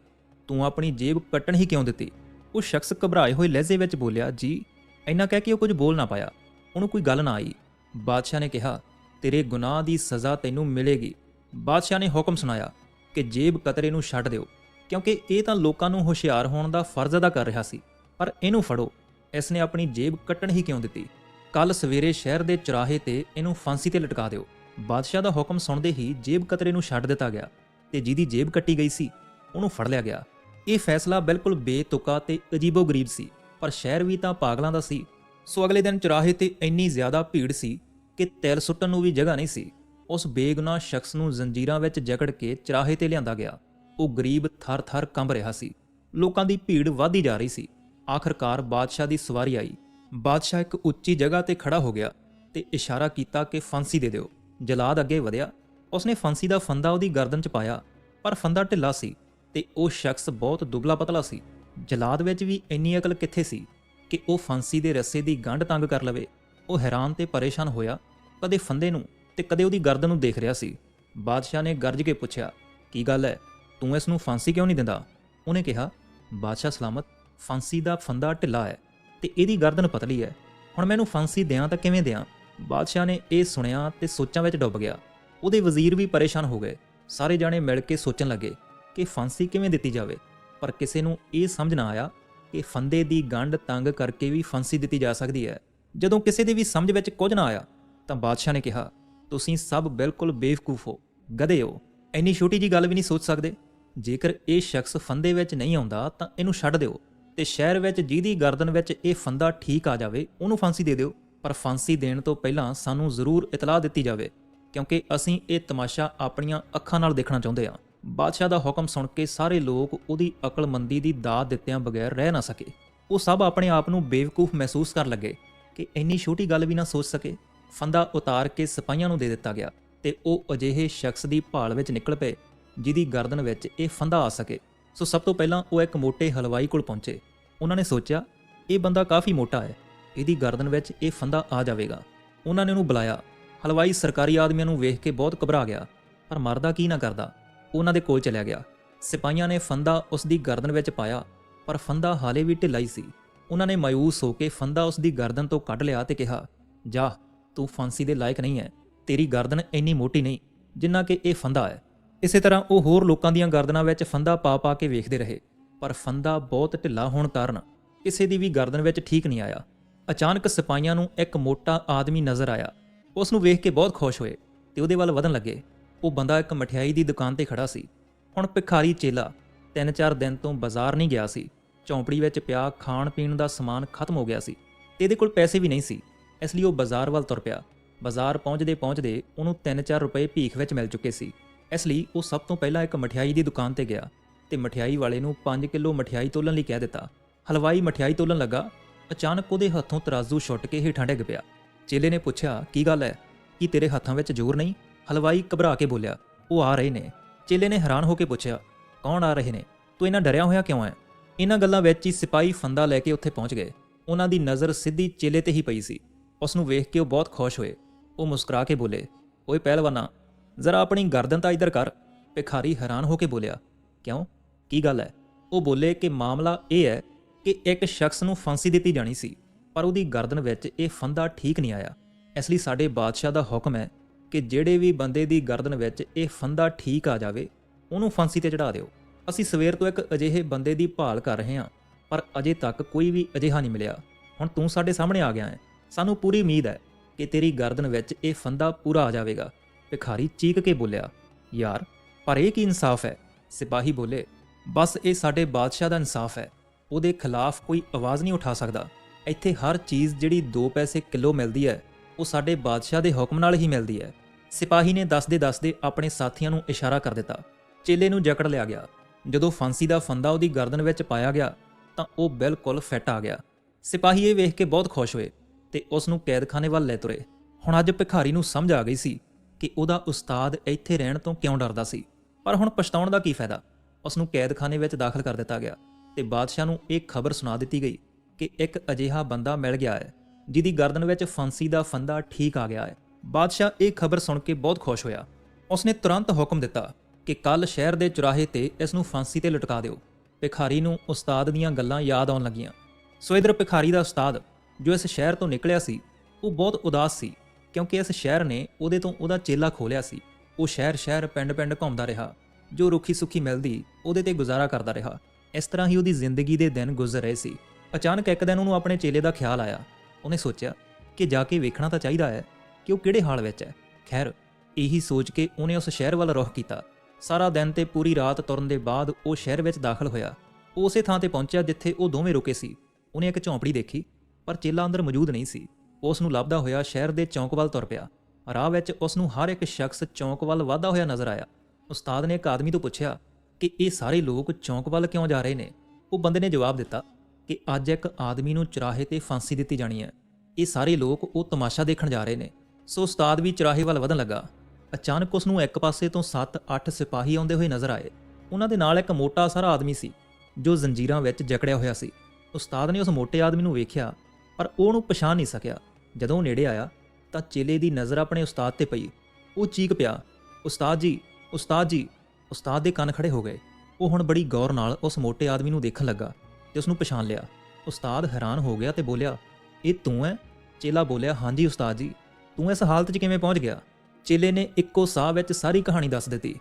ਤੂੰ ਆਪਣੀ ਜੇਬ ਕੱਟਣ ਹੀ ਕਿਉਂ ਦਿੱਤੀ? ਉਹ ਸ਼ਖਸ ਘਬਰਾਏ ਹੋਏ ਲਹਿਜ਼ੇ ਵਿੱਚ ਬੋਲਿਆ, ਜੀ, ਇੰਨਾ ਕਹਿ ਕੇ ਉਹ ਕੁਝ ਬੋਲ ਨਾ ਪਾਇਆ। ਉਹਨੂੰ ਕੋਈ ਗੱਲ ਨਾ ਆਈ। ਬਾਦਸ਼ਾਹ ਨੇ ਕਿਹਾ, ਤੇਰੇ ਗੁਨਾਹ ਦੀ ਸਜ਼ਾ ਤੈਨੂੰ ਮਿਲੇਗੀ। ਬਾਦਸ਼ਾਹ ਨੇ ਹੁਕਮ ਸੁਣਾਇਆ ਕਿ ਜੇਬ ਕਤਰੇ ਨੂੰ ਛੱਡ ਦਿਓ। ਕਿਉਂਕਿ ਇਹ ਤਾਂ ਲੋਕਾਂ ਨੂੰ ਹੁਸ਼ਿਆਰ ਹੋਣ ਦਾ ਫਰਜ਼ ਅਦਾ ਕਰ ਰਿਹਾ ਸੀ। ਪਰ ਇਹਨੂੰ ਫੜੋ। ਇਸ ਨੇ ਆਪਣੀ ਜੇਬ ਕੱਟਣ ਹੀ ਕਿਉਂ ਦਿੱਤੀ? ਕੱਲ ਸਵੇਰੇ ਸ਼ਹਿਰ ਦੇ ਚੁਰਾਹੇ ਤੇ ਇਹਨੂੰ ਫਾਂਸੀ ਤੇ ਲਟਕਾ ਦਿਓ। ਬਾਦਸ਼ਾਹ ਦਾ ਹੁਕਮ ਸੁਣਦੇ ਹੀ ਜੇਬ ਕਤਰੇ ਨੂੰ ਛੱਡ ਦਿੱਤਾ ਗਿਆ ਤੇ ਜਿਹਦੀ ਜੇਬ ਕੱਟੀ ਗਈ ਸੀ, ਉਹਨੂੰ ਫੜ ਲਿਆ ਗਿਆ। ਇਹ ਫੈਸਲਾ ਬਿਲਕੁਲ ਬੇਤੁਕਾ ਤੇ ਅਜੀਬੋ-ਗਰੀਬ ਸੀ, ਪਰ ਸ਼ਹਿਰ ਵੀ ਤਾਂ ਪਾਗਲਾਂ ਦਾ ਸੀ। ਸੋ ਅਗਲੇ ਦਿਨ ਚੁਰਾਹੇ ਤੇ ਇੰਨੀ ਜ਼ਿਆਦਾ ਭੀੜ ਸੀ ਕਿ ਤਿਲ ਸੁੱਟਣ ਨੂੰ ਵੀ ਜਗ੍ਹਾ ਨਹੀਂ ਸੀ। ਉਸ ਬੇਗੁਨਾਹ ਸ਼ਖਸ ਨੂੰ ਜ਼ੰਜੀਰਾਂ ਵਿੱਚ ਜਕੜ ਕੇ ਚੁਰਾਹੇ ਤੇ ਲਿਆਂਦਾ ਗਿਆ। ਉਹ ਗਰੀਬ ਥਰ-ਥਰ ਕੰਬ ਰਿਹਾ ਸੀ। ਲੋਕਾਂ ਦੀ ਭੀੜ ਵਧਦੀ ਜਾ ਰਹੀ ਸੀ। ਆਖਰਕਾਰ ਬਾਦਸ਼ਾਹ ਦੀ ਸਵਾਰੀ ਆਈ। ਬਾਦਸ਼ਾਹ ਇੱਕ ਉੱਚੀ ਜਗ੍ਹਾ ਤੇ ਖੜਾ ਹੋ ਗਿਆ ਤੇ ਇਸ਼ਾਰਾ ਕੀਤਾ ਕਿ ਫਾਂਸੀ ਦੇ ਦਿਓ। ਜਲਾਦ ਅੱਗੇ ਵਧਿਆ। ਉਸਨੇ ਫਾਂਸੀ ਦਾ ਫੰਦਾ ਉਹਦੀ ਗਰਦਨ 'ਚ ਪਾਇਆ, ਪਰ ਫੰਦਾ ਢਿੱਲਾ ਸੀ ਤੇ ਉਹ ਸ਼ਖਸ ਬਹੁਤ ਦੁਬਲਾ ਪਤਲਾ ਸੀ। ਜਲਾਦ ਵਿੱਚ ਵੀ ਇੰਨੀ ਅਕਲ ਕਿੱਥੇ ਸੀ ਕਿ ਉਹ ਫਾਂਸੀ ਦੇ ਰੱਸੇ ਦੀ ਗੰਢ ਤੰਗ ਕਰ ਲਵੇ। ਉਹ ਹੈਰਾਨ ਤੇ ਪਰੇਸ਼ਾਨ ਹੋਇਆ। ਕਦੇ ਫੰਦੇ ਨੂੰ ਤੇ ਕਦੇ ਉਹਦੀ ਗਰਦਨ ਨੂੰ ਦੇਖ ਰਿਹਾ ਸੀ। ਬਾਦਸ਼ਾਹ ਨੇ ਗਰਜ ਕੇ ਪੁੱਛਿਆ, ਕੀ ਗੱਲ ਹੈ? ਤੂੰ ਇਸ ਨੂੰ ਫਾਂਸੀ ਕਿਉਂ ਨਹੀਂ ਦਿੰਦਾ? ਉਹਨੇ ਕਿਹਾ, ਬਾਦਸ਼ਾਹ ਸਲਾਮਤ, ਫਾਂਸੀ ਦਾ ਫੰਦਾ ਢਿੱਲਾ ਹੈ ਤੇ ਇਹਦੀ ਗਰਦਨ ਪਤਲੀ ਹੈ। ਹੁਣ ਮੈਨੂੰ ਫਾਂਸੀ ਦਿਆਂ ਤਾਂ ਕਿਵੇਂ ਦਿਆਂ? ਬਾਦਸ਼ਾਹ ਨੇ ਇਹ ਸੁਣਿਆ ਤੇ ਸੋਚਾਂ ਵਿੱਚ ਡੁੱਬ ਗਿਆ। ਉਹਦੇ ਵਜ਼ੀਰ ਵੀ ਪਰੇਸ਼ਾਨ ਹੋ ਗਏ। ਸਾਰੇ ਜਾਣੇ ਮਿਲ ਕੇ ਸੋਚਣ ਲੱਗੇ ਕਿ ਫਾਂਸੀ ਕਿਵੇਂ ਦਿੱਤੀ ਜਾਵੇ। ਪਰ ਕਿਸੇ ਨੂੰ ਇਹ ਸਮਝ ਨਾ ਆਇਆ ਕਿ ਫੰਦੇ ਦੀ ਗੰਢ ਤੰਗ ਕਰਕੇ ਵੀ ਫਾਂਸੀ ਦਿੱਤੀ ਜਾ ਸਕਦੀ ਹੈ। ਜਦੋਂ ਕਿਸੇ ਦੇ ਵੀ ਸਮਝ ਵਿੱਚ ਕੁਝ ਨਾ ਆਇਆ, ਤਾਂ ਬਾਦਸ਼ਾਹ ਨੇ ਕਿਹਾ, ਤੁਸੀਂ ਸਭ ਬਿਲਕੁਲ ਬੇਵਕੂਫ ਹੋ। ਗਧੇ ਹੋ। ਇੰਨੀ ਛੋਟੀ ਜੀ ਗੱਲ ਵੀ ਨਹੀਂ ਸੋਚ ਸਕਦੇ? ਜੇਕਰ ਇਹ ਸ਼ਖਸ ਫੰਦੇ ਵਿੱਚ ਨਹੀਂ ਆਉਂਦਾ, ਤਾਂ ਇਹਨੂੰ ਛੱਡ ਦਿਓ ਤੇ ਸ਼ਹਿਰ ਵਿੱਚ ਜਿਹਦੀ ਗਰਦਨ ਵਿੱਚ ਇਹ ਫੰਦਾ ਠੀਕ ਆ ਜਾਵੇ, ਉਹਨੂੰ ਫਾਂਸੀ ਦੇ ਦਿਓ। ਪਰ ਫਾਂਸੀ ਦੇਣ ਤੋਂ ਪਹਿਲਾਂ ਸਾਨੂੰ ਜ਼ਰੂਰ ਇਤਲਾਹ ਦਿੱਤੀ ਜਾਵੇ, ਕਿਉਂਕਿ ਅਸੀਂ ਇਹ ਤਮਾਸ਼ਾ ਆਪਣੀਆਂ ਅੱਖਾਂ ਨਾਲ ਦੇਖਣਾ ਚਾਹੁੰਦੇ ਹਾਂ। ਬਾਦਸ਼ਾਹ ਦਾ ਹੁਕਮ ਸੁਣ ਕੇ ਸਾਰੇ ਲੋਕ ਉਹਦੀ ਅਕਲਮੰਦੀ ਦੀ ਦਾਤ ਦਿੱਤਿਆਂ ਬਗੈਰ ਰਹਿ ਨਾ ਸਕੇ। ਉਹ ਸਭ ਆਪਣੇ ਆਪ ਨੂੰ ਬੇਵਕੂਫ ਮਹਿਸੂਸ ਕਰਨ ਲੱਗੇ ਕਿ ਇੰਨੀ ਛੋਟੀ ਗੱਲ ਵੀ ਨਾ ਸੋਚ ਸਕੇ। ਫੰਦਾ ਉਤਾਰ ਕੇ ਸਿਪਾਹੀਆਂ ਨੂੰ ਦੇ ਦਿੱਤਾ ਗਿਆ ਤੇ ਉਹ ਅਜਿਹੇ ਸ਼ਖਸ ਦੀ ਭਾਲ ਵਿੱਚ ਨਿਕਲ ਪਏ ਜਿਹਦੀ ਗਰਦਨ ਵਿੱਚ ਇਹ ਫੰਦਾ ਆ ਸਕੇ। ਸੋ ਸਭ ਤੋਂ ਪਹਿਲਾਂ ਉਹ ਇੱਕ ਮੋਟੇ ਹਲਵਾਈ ਕੋਲ ਪਹੁੰਚੇ। ਉਹਨਾਂ ਨੇ ਸੋਚਿਆ, ਇਹ ਬੰਦਾ ਕਾਫੀ ਮੋਟਾ ਹੈ। ਇਹਦੀ ਗਰਦਨ ਵਿੱਚ ਇਹ ਫੰਦਾ ਆ ਜਾਵੇਗਾ। ਉਹਨਾਂ ਨੇ ਉਹਨੂੰ ਬੁਲਾਇਆ। ਹਲਵਾਈ ਸਰਕਾਰੀ ਆਦਮੀਆਂ ਨੂੰ ਵੇਖ ਕੇ ਬਹੁਤ ਘਬਰਾ ਗਿਆ, ਪਰ ਮਰਦਾ ਕੀ ਨਾ ਕਰਦਾ। ਉਹਨਾਂ ਦੇ ਕੋਲ ਚਲਿਆ ਗਿਆ। ਸਿਪਾਹੀਆਂ ਨੇ ਫੰਦਾ ਉਸ ਦੀ ਗਰਦਨ ਵਿੱਚ ਪਾਇਆ, ਪਰ ਫੰਦਾ ਹਾਲੇ ਵੀ ਢਿੱਲਾ ਹੀ ਸੀ। ਉਹਨਾਂ ਨੇ ਮਾਇੂਸ ਹੋ ਕੇ ਫੰਦਾ ਉਸ ਦੀ ਗਰਦਨ ਤੋਂ ਕੱਢ ਲਿਆ ਤੇ ਕਿਹਾ, ਜਾ, ਤੂੰ ਫਾਂਸੀ ਦੇ ਲਾਇਕ ਨਹੀਂ ਹੈ। ਤੇਰੀ ਗਰਦਨ ਇੰਨੀ ਮੋਟੀ ਨਹੀਂ, ਜਿੰਨਾ ਕਿ ਇਹ ਫੰਦਾ ਹੈ। ਇਸੇ ਤਰ੍ਹਾਂ ਉਹ ਹੋਰ ਲੋਕਾਂ ਦੀਆਂ ਗਰਦਨਾਂ ਵਿੱਚ ਫੰਦਾ ਪਾ ਪਾ ਕੇ ਵੇਖਦੇ ਰਹੇ, ਪਰ ਫੰਦਾ ਬਹੁਤ ਢਿੱਲਾ ਹੋਣ ਕਾਰਨ ਕਿਸੇ ਦੀ ਵੀ ਗਰਦਨ ਵਿੱਚ ਠੀਕ ਨਹੀਂ ਆਇਆ। ਅਚਾਨਕ ਸਿਪਾਹੀਆਂ ਨੂੰ ਇੱਕ ਮੋਟਾ ਆਦਮੀ ਨਜ਼ਰ ਆਇਆ। ਉਸ ਨੂੰ ਵੇਖ ਕੇ ਬਹੁਤ ਖੁਸ਼ ਹੋਏ ਤੇ ਉਹਦੇ ਵੱਲ ਵਧਣ ਲੱਗੇ। ਉਹ ਬੰਦਾ ਇੱਕ ਮਠਿਆਈ ਦੀ ਦੁਕਾਨ ਤੇ ਖੜਾ ਸੀ। ਹੁਣ ਭਿਖਾਰੀ ਚੇਲਾ ਤਿੰਨ ਚਾਰ ਦਿਨ ਤੋਂ ਬਾਜ਼ਾਰ ਨਹੀਂ ਗਿਆ ਸੀ। ਝੌਂਪੜੀ ਵਿੱਚ ਪਿਆ ਖਾਣ ਪੀਣ ਦਾ ਸਮਾਨ ਖਤਮ ਹੋ ਗਿਆ ਸੀ ਤੇ ਇਹਦੇ ਕੋਲ ਪੈਸੇ ਵੀ ਨਹੀਂ ਸੀ। ਇਸ ਲਈ ਉਹ ਬਾਜ਼ਾਰ ਵੱਲ ਤੁਰ ਪਿਆ। ਬਾਜ਼ਾਰ ਪਹੁੰਚਦੇ ਪਹੁੰਚਦੇ ਉਹਨੂੰ 3-4 ਰੁਪਏ ਭੀਖ ਵਿੱਚ ਮਿਲ ਚੁੱਕੇ ਸੀ। ਇਸ ਲਈ ਉਹ ਸਭ ਤੋਂ ਪਹਿਲਾਂ ਇੱਕ ਮਠਿਆਈ ਦੀ ਦੁਕਾਨ ਤੇ ਗਿਆ ਤੇ ਮਠਿਆਈ ਵਾਲੇ ਨੂੰ 5 ਕਿਲੋ ਮਠਿਆਈ ਤੋਲਣ ਲਈ ਕਹਿ ਦਿੱਤਾ। ਹਲਵਾਈ ਮਠਿਆਈ ਤੋਲਣ ਲੱਗਾ। ਅਚਾਨਕ ਉਹਦੇ ਹੱਥੋਂ ਤਰਾਜ਼ੂ ਛੁੱਟ ਕੇ ਹੇਠਾਂ ਡਿੱਗ ਪਿਆ। ਚੇਲੇ ਨੇ ਪੁੱਛਿਆ, ਕੀ ਗੱਲ ਹੈ? ਕੀ ਤੇਰੇ ਹੱਥਾਂ ਵਿੱਚ ਜ਼ੋਰ ਨਹੀਂ? ਹਲਵਾਈ ਘਬਰਾ ਕੇ ਬੋਲਿਆ, ਉਹ ਆ ਰਹੇ ਨੇ। ਚੇਲੇ ਨੇ ਹੈਰਾਨ ਹੋ ਕੇ ਪੁੱਛਿਆ, ਕੌਣ ਆ ਰਹੇ ਨੇ? ਤੂੰ ਇਹਨਾਂ ਡਰਿਆ ਹੋਇਆ ਕਿਉਂ ਹੈ? ਇਹਨਾਂ ਗੱਲਾਂ ਵਿੱਚ ਹੀ ਸਿਪਾਹੀ ਫੰਦਾ ਲੈ ਕੇ ਉੱਥੇ ਪਹੁੰਚ ਗਏ। ਉਹਨਾਂ ਦੀ ਨਜ਼ਰ ਸਿੱਧੀ ਚੇਲੇ ਤੇ ਹੀ ਪਈ ਸੀ। ਉਸ ਨੂੰ ਵੇਖ ਕੇ ਉਹ ਬਹੁਤ ਖੁਸ਼ ਹੋਏ। ਉਹ ਮੁਸਕਰਾ ਕੇ ਬੋਲੇ, ਓਏ ਪਹਿਲਵਾਨਾ ਜ਼ਰਾ ਆਪਣੀ ਗਰਦਨ ਤਾਂ ਇਧਰ ਕਰ। ਭਿਖਾਰੀ ਹੈਰਾਨ ਹੋ ਕੇ ਬੋਲਿਆ, ਕਿਉਂ? ਕੀ ਗੱਲ ਹੈ? ਉਹ ਬੋਲੇ ਕਿ ਮਾਮਲਾ ਇਹ ਹੈ ਕਿ ਇੱਕ ਸ਼ਖਸ ਨੂੰ ਫਾਂਸੀ ਦਿੱਤੀ ਜਾਣੀ ਸੀ, ਪਰ ਉਹਦੀ ਗਰਦਨ ਵਿੱਚ ਇਹ ਫੰਦਾ ਠੀਕ ਨਹੀਂ ਆਇਆ। ਇਸ ਲਈ ਸਾਡੇ ਬਾਦਸ਼ਾਹ ਦਾ ਹੁਕਮ ਹੈ ਕਿ ਜਿਹੜੇ ਵੀ ਬੰਦੇ ਦੀ ਗਰਦਨ ਵਿੱਚ ਇਹ ਫੰਦਾ ਠੀਕ ਆ ਜਾਵੇ, ਉਹਨੂੰ ਫਾਂਸੀ ਤੇ ਚੜਾ ਦਿਓ। ਅਸੀਂ ਸਵੇਰ ਤੋਂ ਇੱਕ ਅਜਿਹੇ ਬੰਦੇ ਦੀ ਭਾਲ ਕਰ ਰਹੇ ਹਾਂ, ਪਰ ਅਜੇ ਤੱਕ ਕੋਈ ਵੀ ਅਜਿਹਾ ਨਹੀਂ ਮਿਲਿਆ। ਹੁਣ ਤੂੰ ਸਾਡੇ ਸਾਹਮਣੇ ਆ ਗਿਆ ਹੈ। ਸਾਨੂੰ ਪੂਰੀ ਉਮੀਦ ਹੈ ਕਿ ਤੇਰੀ ਗਰਦਨ ਵਿੱਚ ਇਹ ਫੰਦਾ ਪੂਰਾ ਆ ਜਾਵੇਗਾ। ਭਿਖਾਰੀ ਚੀਕ ਕੇ ਬੋਲਿਆ, ਯਾਰ, ਪਰ ਇਹ ਕੀ ਇਨਸਾਫ ਹੈ? ਸਿਪਾਹੀ ਬੋਲੇ, ਬਸ ਇਹ ਸਾਡੇ ਬਾਦਸ਼ਾਹ ਦਾ ਇਨਸਾਫ ਹੈ। ਉਹਦੇ ਖਿਲਾਫ ਕੋਈ ਆਵਾਜ਼ ਨਹੀਂ ਉਠਾ ਸਕਦਾ। ਇੱਥੇ ਹਰ ਚੀਜ਼ ਜਿਹੜੀ 2 ਪੈਸੇ ਕਿਲੋ ਮਿਲਦੀ ਹੈ, ਉਹ ਸਾਡੇ ਬਾਦਸ਼ਾਹ ਦੇ ਹੁਕਮ ਨਾਲ ਹੀ ਮਿਲਦੀ ਹੈ। ਸਿਪਾਹੀ ਨੇ ਦੱਸਦੇ ਦੱਸਦੇ ਆਪਣੇ ਸਾਥੀਆਂ ਨੂੰ ਇਸ਼ਾਰਾ ਕਰ ਦਿੱਤਾ। ਚੇਲੇ ਨੂੰ ਜਕੜ ਲਿਆ ਗਿਆ। ਜਦੋਂ ਫਾਂਸੀ ਦਾ ਫੰਦਾ ਉਹਦੀ ਗਰਦਨ ਵਿੱਚ ਪਾਇਆ ਗਿਆ, ਤਾਂ ਉਹ ਬਿਲਕੁਲ ਫਿੱਟ ਆ ਗਿਆ। ਸਿਪਾਹੀ ਇਹ ਵੇਖ ਕੇ ਬਹੁਤ ਖੁਸ਼ ਹੋਏ ਤੇ ਉਸ ਨੂੰ ਕੈਦਖਾਨੇ ਵੱਲ ਲੈ ਤੁਰੇ। ਹੁਣ ਅੱਜ ਭਿਖਾਰੀ ਨੂੰ ਸਮਝ ਆ ਗਈ ਸੀ ਕਿ ਉਹਦਾ ਉਸਤਾਦ ਇੱਥੇ ਰਹਿਣ ਤੋਂ ਕਿਉਂ ਡਰਦਾ ਸੀ? ਪਰ ਹੁਣ ਪਛਤਾਉਣ ਦਾ ਕੀ ਫਾਇਦਾ? ਉਸ ਨੂੰ ਕੈਦਖਾਨੇ ਵਿੱਚ ਦਾਖਲ ਕਰ ਦਿੱਤਾ ਗਿਆ ਤੇ ਬਾਦਸ਼ਾਹ ਨੂੰ ਇਹ ਖਬਰ ਸੁਣਾ ਦਿੱਤੀ ਗਈ ਕਿ ਇੱਕ ਅਜਿਹਾ ਬੰਦਾ ਮਿਲ ਗਿਆ ਹੈ, ਜਿਹਦੀ ਗਰਦਨ ਵਿੱਚ ਫਾਂਸੀ ਦਾ ਫੰਦਾ ਠੀਕ ਆ ਗਿਆ ਹੈ। ਬਾਦਸ਼ਾਹ ਇਹ ਖਬਰ ਸੁਣ ਕੇ ਬਹੁਤ ਖੁਸ਼ ਹੋਇਆ। ਉਸਨੇ ਤੁਰੰਤ ਹੁਕਮ ਦਿੱਤਾ ਕਿ ਕੱਲ ਸ਼ਹਿਰ ਦੇ ਚੁਰਾਹੇ ਤੇ ਇਸ ਨੂੰ ਫਾਂਸੀ ਤੇ ਲਟਕਾ ਦਿਓ। ਭਿਖਾਰੀ ਨੂੰ ਉਸਤਾਦ ਦੀਆਂ ਗੱਲਾਂ ਯਾਦ ਆਉਣ ਲੱਗੀਆਂ। ਸੋ ਇਧਰ ਭਿਖਾਰੀ ਦਾ ਉਸਤਾਦ, ਜੋ ਇਸ ਸ਼ਹਿਰ ਤੋਂ ਨਿਕਲਿਆ ਸੀ, ਉਹ ਬਹੁਤ ਉਦਾਸ ਸੀ। ਕਿਉਂਕਿ ਇਸ ਸ਼ਹਿਰ ਨੇ ਉਹਦੇ ਤੋਂ ਉਹਦਾ ਚੇਲਾ ਖੋਲਿਆ ਸੀ। ਉਹ ਸ਼ਹਿਰ ਸ਼ਹਿਰ ਪਿੰਡ ਪਿੰਡ ਘੁੰਮਦਾ ਰਿਹਾ, ਜੋ ਰੁੱਖੀ ਸੁੱਖੀ ਮਿਲਦੀ ਉਹਦੇ ਤੇ ਗੁਜ਼ਾਰਾ ਕਰਦਾ ਰਿਹਾ। ਇਸ ਤਰ੍ਹਾਂ ਹੀ ਉਹਦੀ ਜ਼ਿੰਦਗੀ ਦੇ ਦਿਨ ਗੁਜ਼ਰ ਰਹੇ ਸੀ। ਅਚਾਨਕ ਇੱਕ ਦਿਨ ਉਹਨੂੰ ਆਪਣੇ ਚੇਲੇ ਦਾ ਖਿਆਲ ਆਇਆ। ਉਹਨੇ ਸੋਚਿਆ ਕਿ ਜਾ ਕੇ ਵੇਖਣਾ ਤਾਂ ਚਾਹੀਦਾ ਹੈ ਕਿ ਉਹ ਕਿਹੜੇ ਹਾਲ ਵਿੱਚ ਹੈ। ਖੈਰ, ਇਹੀ ਸੋਚ ਕੇ ਉਹਨੇ ਉਸ ਸ਼ਹਿਰ ਵੱਲ ਰੁਖ ਕੀਤਾ। ਸਾਰਾ ਦਿਨ ਤੇ ਪੂਰੀ ਰਾਤ ਤੁਰਨ ਦੇ ਬਾਅਦ ਉਹ ਸ਼ਹਿਰ ਵਿੱਚ ਦਾਖਲ ਹੋਇਆ। ਉਹ ਉਸੇ ਥਾਂ ਤੇ ਪਹੁੰਚਿਆ ਜਿੱਥੇ ਉਹ ਦੋਵੇਂ ਰੁਕੇ ਸੀ। ਉਹਨੇ ਇੱਕ ਝੌਂਪੜੀ ਦੇਖੀ, ਪਰ ਚੇਲਾ ਅੰਦਰ ਮੌਜੂਦ ਨਹੀਂ ਸੀ। ਉਸ ਨੂੰ ਲੱਭਦਾ ਹੋਇਆ ਸ਼ਹਿਰ ਦੇ ਚੌਂਕ ਵੱਲ ਤੁਰ ਪਿਆ। ਰਾਹ ਵਿੱਚ ਉਸ ਨੂੰ ਹਰ ਇੱਕ ਸ਼ਖਸ ਚੌਂਕ ਵੱਲ ਵਧਦਾ ਹੋਇਆ ਨਜ਼ਰ ਆਇਆ। ਉਸਤਾਦ ਨੇ ਇੱਕ ਆਦਮੀ ਤੋਂ ਪੁੱਛਿਆ ਕਿ ਇਹ ਸਾਰੇ ਲੋਕ ਚੌਂਕ ਵੱਲ ਕਿਉਂ ਜਾ ਰਹੇ ਨੇ? ਉਹ ਬੰਦੇ ਨੇ ਜਵਾਬ ਦਿੱਤਾ ਕਿ ਅੱਜ ਇੱਕ ਆਦਮੀ ਨੂੰ ਚੁਰਾਹੇ ਤੇ ਫਾਂਸੀ ਦਿੱਤੀ ਜਾਣੀ ਹੈ। ਇਹ ਸਾਰੇ ਲੋਕ ਉਹ ਤਮਾਸ਼ਾ ਦੇਖਣ ਜਾ ਰਹੇ ਨੇ। ਸੋ ਉਸਤਾਦ ਵੀ ਚੁਰਾਹੇ ਵੱਲ ਵਧਣ ਲੱਗਾ। ਅਚਾਨਕ ਉਸ ਨੂੰ ਇੱਕ ਪਾਸੇ ਤੋਂ 7-8 ਸਿਪਾਹੀ ਆਉਂਦੇ ਹੋਏ ਨਜ਼ਰ ਆਏ। ਉਹਨਾਂ ਦੇ ਨਾਲ ਇੱਕ ਮੋਟਾ ਸਾਰਾ ਆਦਮੀ ਸੀ, ਜੋ ਜ਼ੰਜੀਰਾਂ ਵਿੱਚ ਜਕੜਿਆ ਹੋਇਆ ਸੀ। ਉਸਤਾਦ ਨੇ ਉਸ ਮੋਟੇ ਆਦਮੀ ਨੂੰ ਵੇਖਿਆ, ਪਰ ਉਹਨੂੰ ਪਛਾਣ ਨਹੀਂ ਸਕਿਆ। ਜਦੋਂ ਉਹ ਨੇੜੇ ਆਇਆ ਤਾਂ ਚੇਲੇ ਦੀ ਨਜ਼ਰ ਆਪਣੇ ਉਸਤਾਦ ਤੇ ਪਈ। ਉਹ ਚੀਕ ਪਿਆ, ਉਸਤਾਦ ਜੀ ਉਸਤਾਦ ਜੀ। ਉਸਤਾਦ ਦੇ ਕੰਨ ਖੜੇ ਹੋ ਗਏ। ਉਹ ਹੁਣ ਬੜੀ ਗੌਰ ਨਾਲ ਉਸ ਮੋਟੇ ਆਦਮੀ ਨੂੰ ਦੇਖਣ ਲੱਗਾ ਤੇ ਉਸ ਨੂੰ ਪਛਾਣ ਲਿਆ। ਉਸਤਾਦ ਹੈਰਾਨ ਹੋ ਗਿਆ ਤੇ ਬੋਲਿਆ, ਇਹ ਤੂੰ ਹੈ ਚੇਲਾ ਬੋਲਿਆ ਹਾਂਜੀ ਉਸਤਾਦ ਜੀ। ਤੂੰ ਇਸ ਹਾਲਤ 'ਚ ਕਿਵੇਂ ਪਹੁੰਚ ਗਿਆ? ਚੇਲੇ ਨੇ ਇੱਕੋ ਸਾਹ ਵਿੱਚ ਸਾਰੀ ਕਹਾਣੀ ਦੱਸ ਦਿੱਤੀ।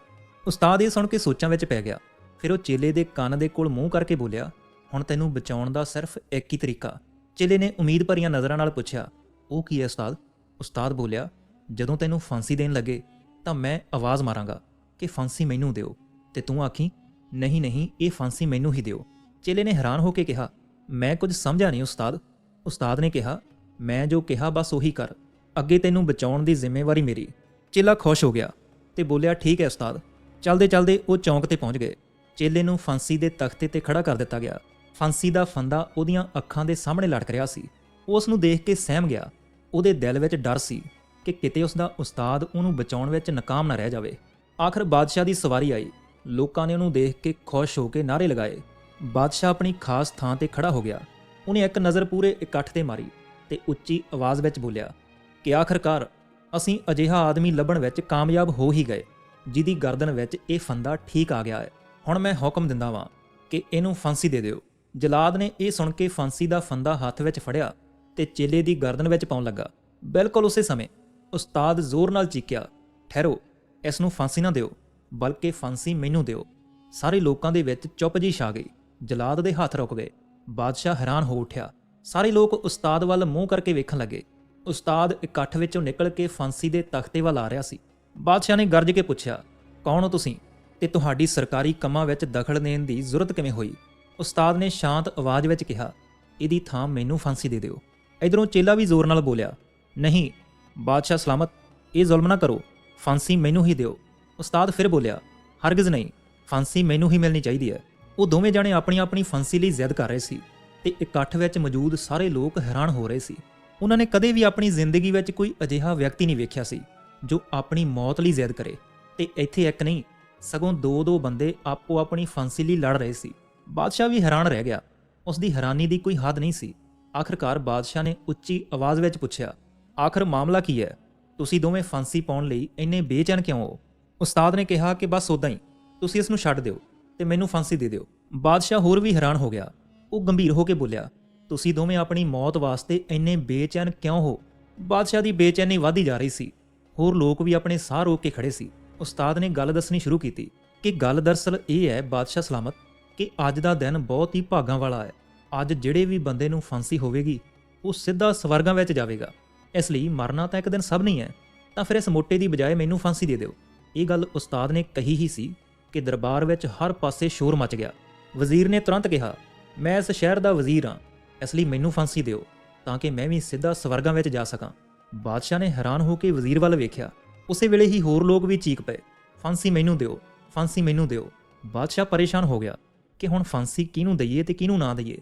ਉਸਤਾਦ ਇਹ ਸੁਣ ਕੇ ਸੋਚਾਂ ਵਿੱਚ ਪੈ ਗਿਆ। ਫਿਰ ਉਹ ਚੇਲੇ ਦੇ ਕੰਨ ਦੇ ਕੋਲ ਮੂੰਹ ਕਰਕੇ ਬੋਲਿਆ, ਹੁਣ ਤੈਨੂੰ ਬਚਾਉਣ ਦਾ ਸਿਰਫ ਇੱਕ ਹੀ ਤਰੀਕਾ। ਚੇਲੇ ਨੇ ਉਮੀਦ ਭਰੀਆਂ ਨਜ਼ਰਾਂ ਨਾਲ ਪੁੱਛਿਆ ਉਹ ਕੀ ਹੈ ਉਸਤਾਦ? ਉਸਤਾਦ ਬੋਲਿਆ, ਜਦੋਂ ਤੈਨੂੰ ਫਾਂਸੀ ਦੇਣ ਲੱਗੇ, ਤਾਂ ਮੈਂ ਆਵਾਜ਼ ਮਾਰਾਂਗਾ ਕਿ ਫਾਂਸੀ ਮੈਨੂੰ ਦਿਓ ਤੇ ਤੂੰ ਆਖੀ, ਨਹੀਂ ਨਹੀਂ, ਇਹ ਫਾਂਸੀ ਮੈਨੂੰ ਹੀ ਦਿਓ। ਚੇਲੇ ਨੇ ਹੈਰਾਨ ਹੋ ਕੇ ਕਿਹਾ, ਮੈਂ ਕੁਝ ਸਮਝਿਆ ਨਹੀਂ ਉਸਤਾਦ। ਉਸਤਾਦ ਨੇ ਕਿਹਾ, ਮੈਂ ਜੋ ਕਿਹਾ ਬਸ ਉਹੀ ਕਰ, ਅੱਗੇ ਤੈਨੂੰ ਬਚਾਉਣ ਦੀ ਜ਼ਿੰਮੇਵਾਰੀ ਮੇਰੀ। ਚੇਲਾ ਖੁਸ਼ ਹੋ ਗਿਆ ਤੇ ਬੋਲਿਆ, ਠੀਕ ਹੈ ਉਸਤਾਦ। ਚਲਦੇ ਚਲਦੇ ਉਹ ਚੌਂਕ ਤੇ ਪਹੁੰਚ ਗਏ। ਚੇਲੇ ਨੂੰ ਫਾਂਸੀ ਦੇ ਤਖਤੇ ਤੇ ਖੜਾ ਕਰ ਦਿੱਤਾ ਗਿਆ। ਫਾਂਸੀ ਦਾ ਫੰਦਾ ਉਹਦੀਆਂ ਅੱਖਾਂ ਦੇ ਸਾਹਮਣੇ ਲਟਕ ਰਿਹਾ ਸੀ। ਉਹ ਉਸ ਨੂੰ ਦੇਖ ਕੇ ਸਹਿਮ ਗਿਆ। ਉਹਦੇ ਦਿਲ ਵਿੱਚ ਡਰ ਸੀ ਕਿ ਕਿਤੇ ਉਸ ਦਾ ਉਸਤਾਦ ਉਹਨੂੰ ਬਚਾਉਣ ਵਿੱਚ ਨਾਕਾਮ ਨਾ ਰਹਿ ਜਾਵੇ। ਆਖਰ ਬਾਦਸ਼ਾਹ ਦੀ ਸਵਾਰੀ ਆਈ। ਲੋਕਾਂ ਨੇ ਉਹਨੂੰ ਦੇਖ ਕੇ ਖੁਸ਼ ਹੋ ਕੇ ਨਾਰੇ ਲਗਾਏ। ਬਾਦਸ਼ਾਹ ਆਪਣੀ ਖਾਸ ਥਾਂ ਤੇ ਖੜਾ ਹੋ ਗਿਆ। ਉਹਨੇ ਇੱਕ ਨਜ਼ਰ ਪੂਰੇ ਇਕੱਠ ਤੇ ਮਾਰੀ ਤੇ ਉੱਚੀ ਆਵਾਜ਼ ਵਿੱਚ ਬੋਲਿਆ, ਕਿ ਆਖਰਕਾਰ ਅਸੀਂ ਅਜਿਹਾ ਆਦਮੀ ਲੱਭਣ ਵਿੱਚ ਕਾਮਯਾਬ ਹੋ ਹੀ ਗਏ, ਜਿਹਦੀ ਗਰਦਨ ਵਿੱਚ ਇਹ ਫੰਦਾ ਠੀਕ ਆ ਗਿਆ ਹੈ। ਹੁਣ ਮੈਂ ਹੁਕਮ ਦਿੰਦਾ ਵਾਂ ਕਿ ਇਹਨੂੰ ਫਾਂਸੀ ਦੇ ਦਿਓ। ਜਲਾਦ ਨੇ ਇਹ ਸੁਣ ਕੇ ਫਾਂਸੀ ਦਾ ਫੰਦਾ ਹੱਥ ਵਿੱਚ ਫੜਿਆ ਤੇ ਚੇਲੇ ਦੀ ਗਰਦਨ ਵਿੱਚ ਪਾਉਣ ਲੱਗਾ। ਬਿਲਕੁਲ ਉਸੇ ਸਮੇਂ ਉਸਤਾਦ ਜ਼ੋਰ ਨਾਲ ਚੀਕਿਆ, ਠਹਿਰੋ, ਇਸ ਨੂੰ ਫਾਂਸੀ ਨਾ ਦਿਓ, ਬਲਕਿ ਫਾਂਸੀ ਮੈਨੂੰ ਦਿਓ। ਸਾਰੇ ਲੋਕਾਂ ਦੇ ਵਿੱਚ ਚੁੱਪ ਜੀ ਛਾ ਗਈ। ਜਲਾਦ ਦੇ ਹੱਥ ਰੁਕ ਗਏ। ਬਾਦਸ਼ਾਹ ਹੈਰਾਨ ਹੋ ਉੱਠਿਆ। ਸਾਰੇ ਲੋਕ ਉਸਤਾਦ ਵੱਲ ਮੂੰਹ ਕਰਕੇ ਵੇਖਣ ਲੱਗੇ। ਉਸਤਾਦ ਇਕੱਠ ਵਿੱਚੋਂ ਨਿਕਲ ਕੇ ਫਾਂਸੀ ਦੇ ਤਖਤੇ ਵੱਲ ਆ ਰਿਹਾ ਸੀ। ਬਾਦਸ਼ਾਹ ਨੇ ਗਰਜ ਕੇ ਪੁੱਛਿਆ, ਕੌਣ ਹੋ ਤੁਸੀਂ? ਤੇ ਤੁਹਾਡੀ ਸਰਕਾਰੀ ਕੰਮਾਂ ਵਿੱਚ ਦਖਲ ਦੇਣ ਦੀ ਜ਼ਰੂਰਤ ਕਿਵੇਂ ਹੋਈ? ਉਸਤਾਦ ਨੇ ਸ਼ਾਂਤ ਆਵਾਜ਼ ਵਿੱਚ ਕਿਹਾ, ਇਹਦੀ ਥਾਂ ਮੈਨੂੰ ਫਾਂਸੀ ਦੇ ਦਿਓ। ਇਧਰੋਂ ਚੇਲਾ ਵੀ ਜ਼ੋਰ ਨਾਲ ਬੋਲਿਆ, ਨਹੀਂ, ਬਾਦਸ਼ਾਹ ਸਲਾਮਤ, ਇਹ ਜ਼ੁਲਮ ਨਾ ਕਰੋ, ਫਾਂਸੀ ਮੈਨੂੰ ਹੀ ਦਿਓ। ਉਸਤਾਦ ਫਿਰ ਬੋਲਿਆ, ਹਰਗਿਜ਼ ਨਹੀਂ, ਫਾਂਸੀ ਮੈਨੂੰ ਹੀ ਮਿਲਣੀ ਚਾਹੀਦੀ ਹੈ। ਉਹ ਦੋਵੇਂ ਜਾਣੇ ਆਪਣੀ ਆਪਣੀ ਫਾਂਸੀ ਲਈ ਜ਼ਿੱਦ ਕਰ ਰਹੇ ਸੀ ਤੇ ਇਕੱਠ ਵਿੱਚ ਮੌਜੂਦ ਸਾਰੇ ਲੋਕ ਹੈਰਾਨ ਹੋ ਰਹੇ ਸੀ। ਉਹਨਾਂ ਨੇ ਕਦੇ ਵੀ ਆਪਣੀ ਜ਼ਿੰਦਗੀ ਵਿੱਚ ਕੋਈ ਅਜਿਹਾ ਵਿਅਕਤੀ ਨਹੀਂ ਵੇਖਿਆ ਸੀ ਜੋ ਆਪਣੀ ਮੌਤ ਲਈ ਜ਼ਿੱਦ ਕਰੇ। ਤੇ ਇੱਥੇ ਇੱਕ ਨਹੀਂ, ਸਗੋਂ ਦੋ ਦੋ ਬੰਦੇ ਆਪੋ ਆਪਣੀ ਫਾਂਸੀ ਲਈ ਲੜ ਰਹੇ ਸੀ। ਬਾਦਸ਼ਾਹ ਵੀ ਹੈਰਾਨ ਰਹਿ ਗਿਆ। ਉਸ ਦੀ ਹੈਰਾਨੀ ਦੀ ਕੋਈ ਹੱਦ ਨਹੀਂ ਸੀ। ਆਖਰਕਾਰ ਬਾਦਸ਼ਾਹ ਨੇ ਉੱਚੀ ਆਵਾਜ਼ ਵਿੱਚ ਪੁੱਛਿਆ, ਆਖਰ ਮਾਮਲਾ ਕੀ ਹੈ? ਤੁਸੀਂ ਦੋਵੇਂ ਫਾਂਸੀ ਪਾਉਣ ਲਈ ਇੰਨੇ ਬੇਚੈਨ ਕਿਉਂ ਹੋ? ਉਸਤਾਦ ਨੇ ਕਿਹਾ ਕਿ ਬਸ ਉਦਾਂ ਹੀ, ਤੁਸੀਂ ਇਸ ਨੂੰ ਛੱਡ ਦਿਓ ਤੇ ਮੈਨੂੰ ਫਾਂਸੀ ਦੇ ਦਿਓ। ਬਾਦਸ਼ਾਹ ਹੋਰ ਵੀ ਹੈਰਾਨ ਹੋ ਗਿਆ। ਉਹ ਗੰਭੀਰ ਹੋ ਕੇ ਬੋਲਿਆ, ਤੁਸੀਂ ਦੋਵੇਂ ਆਪਣੀ ਮੌਤ ਵਾਸਤੇ ਇੰਨੇ ਬੇਚੈਨ ਕਿਉਂ ਹੋ? ਬਾਦਸ਼ਾਹ ਦੀ ਬੇਚੈਨੀ ਵਧਦੀ ਜਾ ਰਹੀ ਸੀ। ਹੋਰ ਲੋਕ ਵੀ ਆਪਣੇ ਸਾਹ ਰੋਕ ਕੇ ਖੜੇ ਸੀ। ਉਸਤਾਦ ਨੇ ਗੱਲ ਦੱਸਣੀ ਸ਼ੁਰੂ ਕੀਤੀ ਕਿ ਗੱਲ ਦਰਸਲ ਇਹ ਹੈ, ਬਾਦਸ਼ਾਹ ਸਲਾਮਤ, ਕਿ ਅੱਜ ਦਾ ਦਿਨ ਬਹੁਤ ਹੀ ਭਾਗਾਂ ਵਾਲਾ ਹੈ। ਅੱਜ ਜਿਹੜੇ ਵੀ ਬੰਦੇ ਨੂੰ ਫਾਂਸੀ ਹੋਵੇਗੀ, ਉਹ ਸਿੱਧਾ ਸਵਰਗਾਂ ਵਿੱਚ ਜਾਵੇਗਾ। ਇਸ ਲਈ ਮਰਨਾ ਤਾਂ ਇੱਕ ਦਿਨ ਸਭ ਨਹੀਂ ਹੈ, ਤਾਂ ਫਿਰ ਇਸ ਮੋਟੇ ਦੀ ਬਜਾਏ ਮੈਨੂੰ ਫਾਂਸੀ ਦੇ ਦਿਓ। ਇਹ ਗੱਲ ਉਸਤਾਦ ਨੇ ਕਹੀ ਹੀ ਸੀ ਕਿ ਦਰਬਾਰ ਵਿੱਚ ਹਰ ਪਾਸੇ ਸ਼ੋਰ ਮਚ ਗਿਆ। ਵਜ਼ੀਰ ਨੇ ਤੁਰੰਤ ਕਿਹਾ, ਮੈਂ ਇਸ ਸ਼ਹਿਰ ਦਾ ਵਜ਼ੀਰ ਹਾਂ, ਇਸ ਲਈ ਮੈਨੂੰ ਫਾਂਸੀ ਦਿਓ, ਤਾਂ ਕਿ ਮੈਂ ਵੀ ਸਿੱਧਾ ਸਵਰਗਾਂ ਵਿੱਚ ਜਾ ਸਕਾਂ। ਬਾਦਸ਼ਾਹ ਨੇ ਹੈਰਾਨ ਹੋ ਕੇ ਵਜ਼ੀਰ ਵੱਲ ਵੇਖਿਆ। ਉਸੇ ਵੇਲੇ ਹੀ ਹੋਰ ਲੋਕ ਵੀ ਚੀਕ ਪਏ, ਫਾਂਸੀ ਮੈਨੂੰ ਦਿਓ, ਫਾਂਸੀ ਮੈਨੂੰ ਦਿਓ। ਬਾਦਸ਼ਾਹ ਪਰੇਸ਼ਾਨ ਹੋ ਗਿਆ ਕਿ ਹੁਣ ਫਾਂਸੀ ਕਿਹਨੂੰ ਦਈਏ ਤੇ ਕਿਹਨੂੰ ਨਾ ਦਈਏ?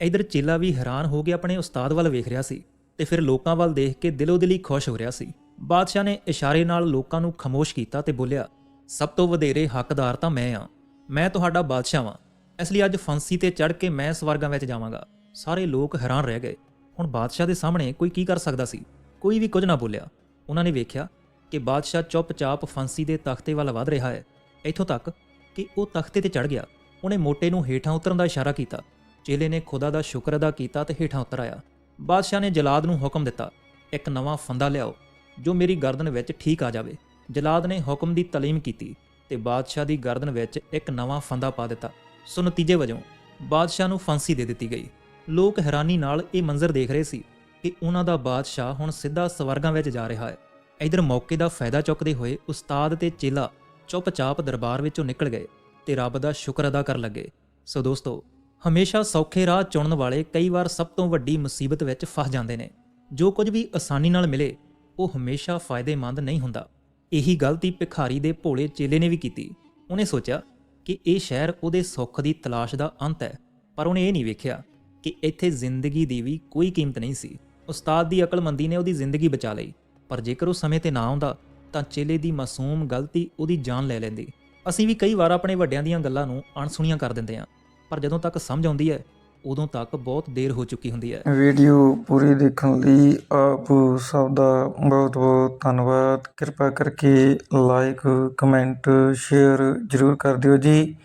ਇਧਰ ਚੇਲਾ ਵੀ ਹੈਰਾਨ ਹੋ ਕੇ ਆਪਣੇ ਉਸਤਾਦ ਵੱਲ ਵੇਖ ਰਿਹਾ ਸੀ ਤੇ ਫਿਰ ਲੋਕਾਂ ਵੱਲ ਦੇਖ ਕੇ ਦਿਲੋਂ ਦਿਲੀ ਖੁਸ਼ ਹੋ ਰਿਹਾ ਸੀ। ਬਾਦਸ਼ਾਹ ਨੇ ਇਸ਼ਾਰੇ ਨਾਲ ਲੋਕਾਂ ਨੂੰ ਖਮੋਸ਼ ਕੀਤਾ ਤੇ ਬੋਲਿਆ, ਸਭ ਤੋਂ ਵਧੇਰੇ ਹੱਕਦਾਰ ਤਾਂ ਮੈਂ ਆ। ਮੈਂ ਤੁਹਾਡਾ ਬਾਦਸ਼ਾਹ ਵਾਂ। ਇਸ ਲਈ ਅੱਜ ਫਾਂਸੀ ਤੇ ਚੜ੍ਹ ਕੇ ਮੈਂ ਸਵਰਗਾਂ ਵਿੱਚ ਜਾਵਾਂਗਾ। ਸਾਰੇ ਲੋਕ ਹੈਰਾਨ ਰਹਿ ਗਏ। ਹੁਣ ਬਾਦਸ਼ਾਹ ਦੇ ਸਾਹਮਣੇ ਕੋਈ ਕੀ ਕਰ ਸਕਦਾ ਸੀ? ਕੋਈ ਵੀ ਕੁਝ ਨਾ ਬੋਲਿਆ। ਉਹਨਾਂ ਨੇ ਵੇਖਿਆ ਕਿ ਬਾਦਸ਼ਾਹ ਚੁੱਪਚਾਪ ਫਾਂਸੀ ਦੇ ਤਖਤੇ ਵੱਲ ਵਧ ਰਿਹਾ ਹੈ। ਇੱਥੋਂ ਤੱਕ ਕਿ ਉਹ ਤਖਤੇ ਤੇ ਚੜ੍ਹ ਗਿਆ। ਉਹਨੇ ਮੋਟੇ ਨੂੰ ਹੇਠਾਂ ਉਤਰਨ ਦਾ ਇਸ਼ਾਰਾ ਕੀਤਾ। ਚੇਲੇ ਨੇ ਖੁਦਾ ਦਾ ਸ਼ੁਕਰ ਅਦਾ ਕੀਤਾ ਤੇ ਹੇਠਾਂ ਉਤਰ ਆਇਆ। ਬਾਦਸ਼ਾਹ ਨੇ ਜਲਾਦ ਨੂੰ ਹੁਕਮ ਦਿੱਤਾ, ਇੱਕ ਨਵਾਂ ਫੰਦਾ ਲਿਆਓ, ਜੋ ਮੇਰੀ ਗਰਦਨ ਵਿੱਚ ਠੀਕ ਆ ਜਾਵੇ। ਜਲਾਦ ਨੇ ਹੁਕਮ ਦੀ ਤਾਲੀਮ ਕੀਤੀ ਤੇ ਬਾਦਸ਼ਾਹ ਦੀ ਗਰਦਨ ਵਿੱਚ ਇੱਕ ਨਵਾਂ ਫੰਦਾ ਪਾ ਦਿੱਤਾ। ਸੋ ਨਤੀਜੇ ਵਜੋਂ ਬਾਦਸ਼ਾਹ ਨੂੰ ਫਾਂਸੀ ਦੇ ਦਿੱਤੀ ਗਈ। ਲੋਕ ਹੈਰਾਨੀ ਨਾਲ ਇਹ ਮੰਜ਼ਰ ਦੇਖ ਰਹੇ ਸੀ ਕਿ ਉਹਨਾਂ ਦਾ ਬਾਦਸ਼ਾਹ ਹੁਣ ਸਿੱਧਾ ਸਵਰਗਾਂ ਵਿੱਚ ਜਾ ਰਿਹਾ ਹੈ। ਇਧਰ ਮੌਕੇ ਦਾ ਫਾਇਦਾ ਚੁੱਕਦੇ ਹੋਏ ਉਸਤਾਦ ਤੇ ਚੇਲਾ ਚੁੱਪਚਾਪ ਦਰਬਾਰ ਵਿੱਚੋਂ ਨਿਕਲ ਗਏ ਤੇ ਰੱਬ ਦਾ ਸ਼ੁਕਰ ਅਦਾ ਕਰਨ ਲੱਗੇ। ਸੋ ਦੋਸਤੋ ਹਮੇਸ਼ਾ ਸੌਖੇ ਰਾਹ ਚੁਣਨ ਵਾਲੇ ਕਈ ਵਾਰ ਸਭ ਤੋਂ ਵੱਡੀ ਮੁਸੀਬਤ ਵਿੱਚ ਫਸ ਜਾਂਦੇ ਨੇ। ਜੋ ਕੁਝ ਵੀ ਆਸਾਨੀ ਨਾਲ ਮਿਲੇ, ਉਹ ਹਮੇਸ਼ਾ ਫਾਇਦੇਮੰਦ ਨਹੀਂ ਹੁੰਦਾ। ਇਹੀ ਗਲਤੀ ਭਿਖਾਰੀ ਦੇ ਭੋਲੇ ਚੇਲੇ ਨੇ ਵੀ ਕੀਤੀ। ਉਹਨੇ ਸੋਚਿਆ ਕਿ ਇਹ ਸ਼ਹਿਰ ਉਹਦੇ ਸੁੱਖ ਦੀ ਤਲਾਸ਼ ਦਾ ਅੰਤ ਹੈ, ਪਰ ਉਹਨੇ ਇਹ ਨਹੀਂ ਵੇਖਿਆ ਕਿ ਇੱਥੇ ਜ਼ਿੰਦਗੀ ਦੀ ਵੀ ਕੋਈ ਕੀਮਤ ਨਹੀਂ ਸੀ। ਉਸਤਾਦ ਦੀ ਅਕਲਮੰਦੀ ਨੇ ਉਹਦੀ ਜ਼ਿੰਦਗੀ ਬਚਾ ਲਈ, ਪਰ ਜੇਕਰ ਉਹ ਸਮੇਂ ਤੇ ਨਾ ਆਉਂਦਾ, ਤਾਂ ਚੇਲੇ ਦੀ ਮਾਸੂਮ ਗਲਤੀ ਉਹਦੀ ਜਾਨ ਲੈ ਲੈਂਦੀ। ਅਸੀਂ ਵੀ ਕਈ ਵਾਰ ਆਪਣੇ ਵੱਡਿਆਂ ਦੀਆਂ ਗੱਲਾਂ ਨੂੰ ਅਣਸੁਣੀਆਂ ਕਰ ਦਿੰਦੇ ਹਾਂ। ਪਰ ਜਦੋਂ ਤੱਕ ਸਮਝ ਆਉਂਦੀ ਹੈ, ਉਦੋਂ ਤੱਕ ਬਹੁਤ ਦੇਰ ਹੋ ਚੁੱਕੀ ਹੁੰਦੀ ਹੈ।
ਵੀਡੀਓ ਪੂਰੀ ਦੇਖਣ ਲਈ ਆਪ ਸਭ ਦਾ ਬਹੁਤ ਬਹੁਤ ਧੰਨਵਾਦ। ਕਿਰਪਾ ਕਰਕੇ ਲਾਈਕ ਕਮੈਂਟ ਸ਼ੇਅਰ ਜ਼ਰੂਰ ਕਰ ਦਿਓ ਜੀ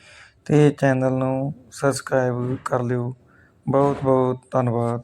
ਤੇ ਚੈਨਲ ਨੂੰ ਸਬਸਕ੍ਰਾਈਬ ਕਰ ਲਿਓ। ਬਹੁਤ ਬਹੁਤ ਧੰਨਵਾਦ।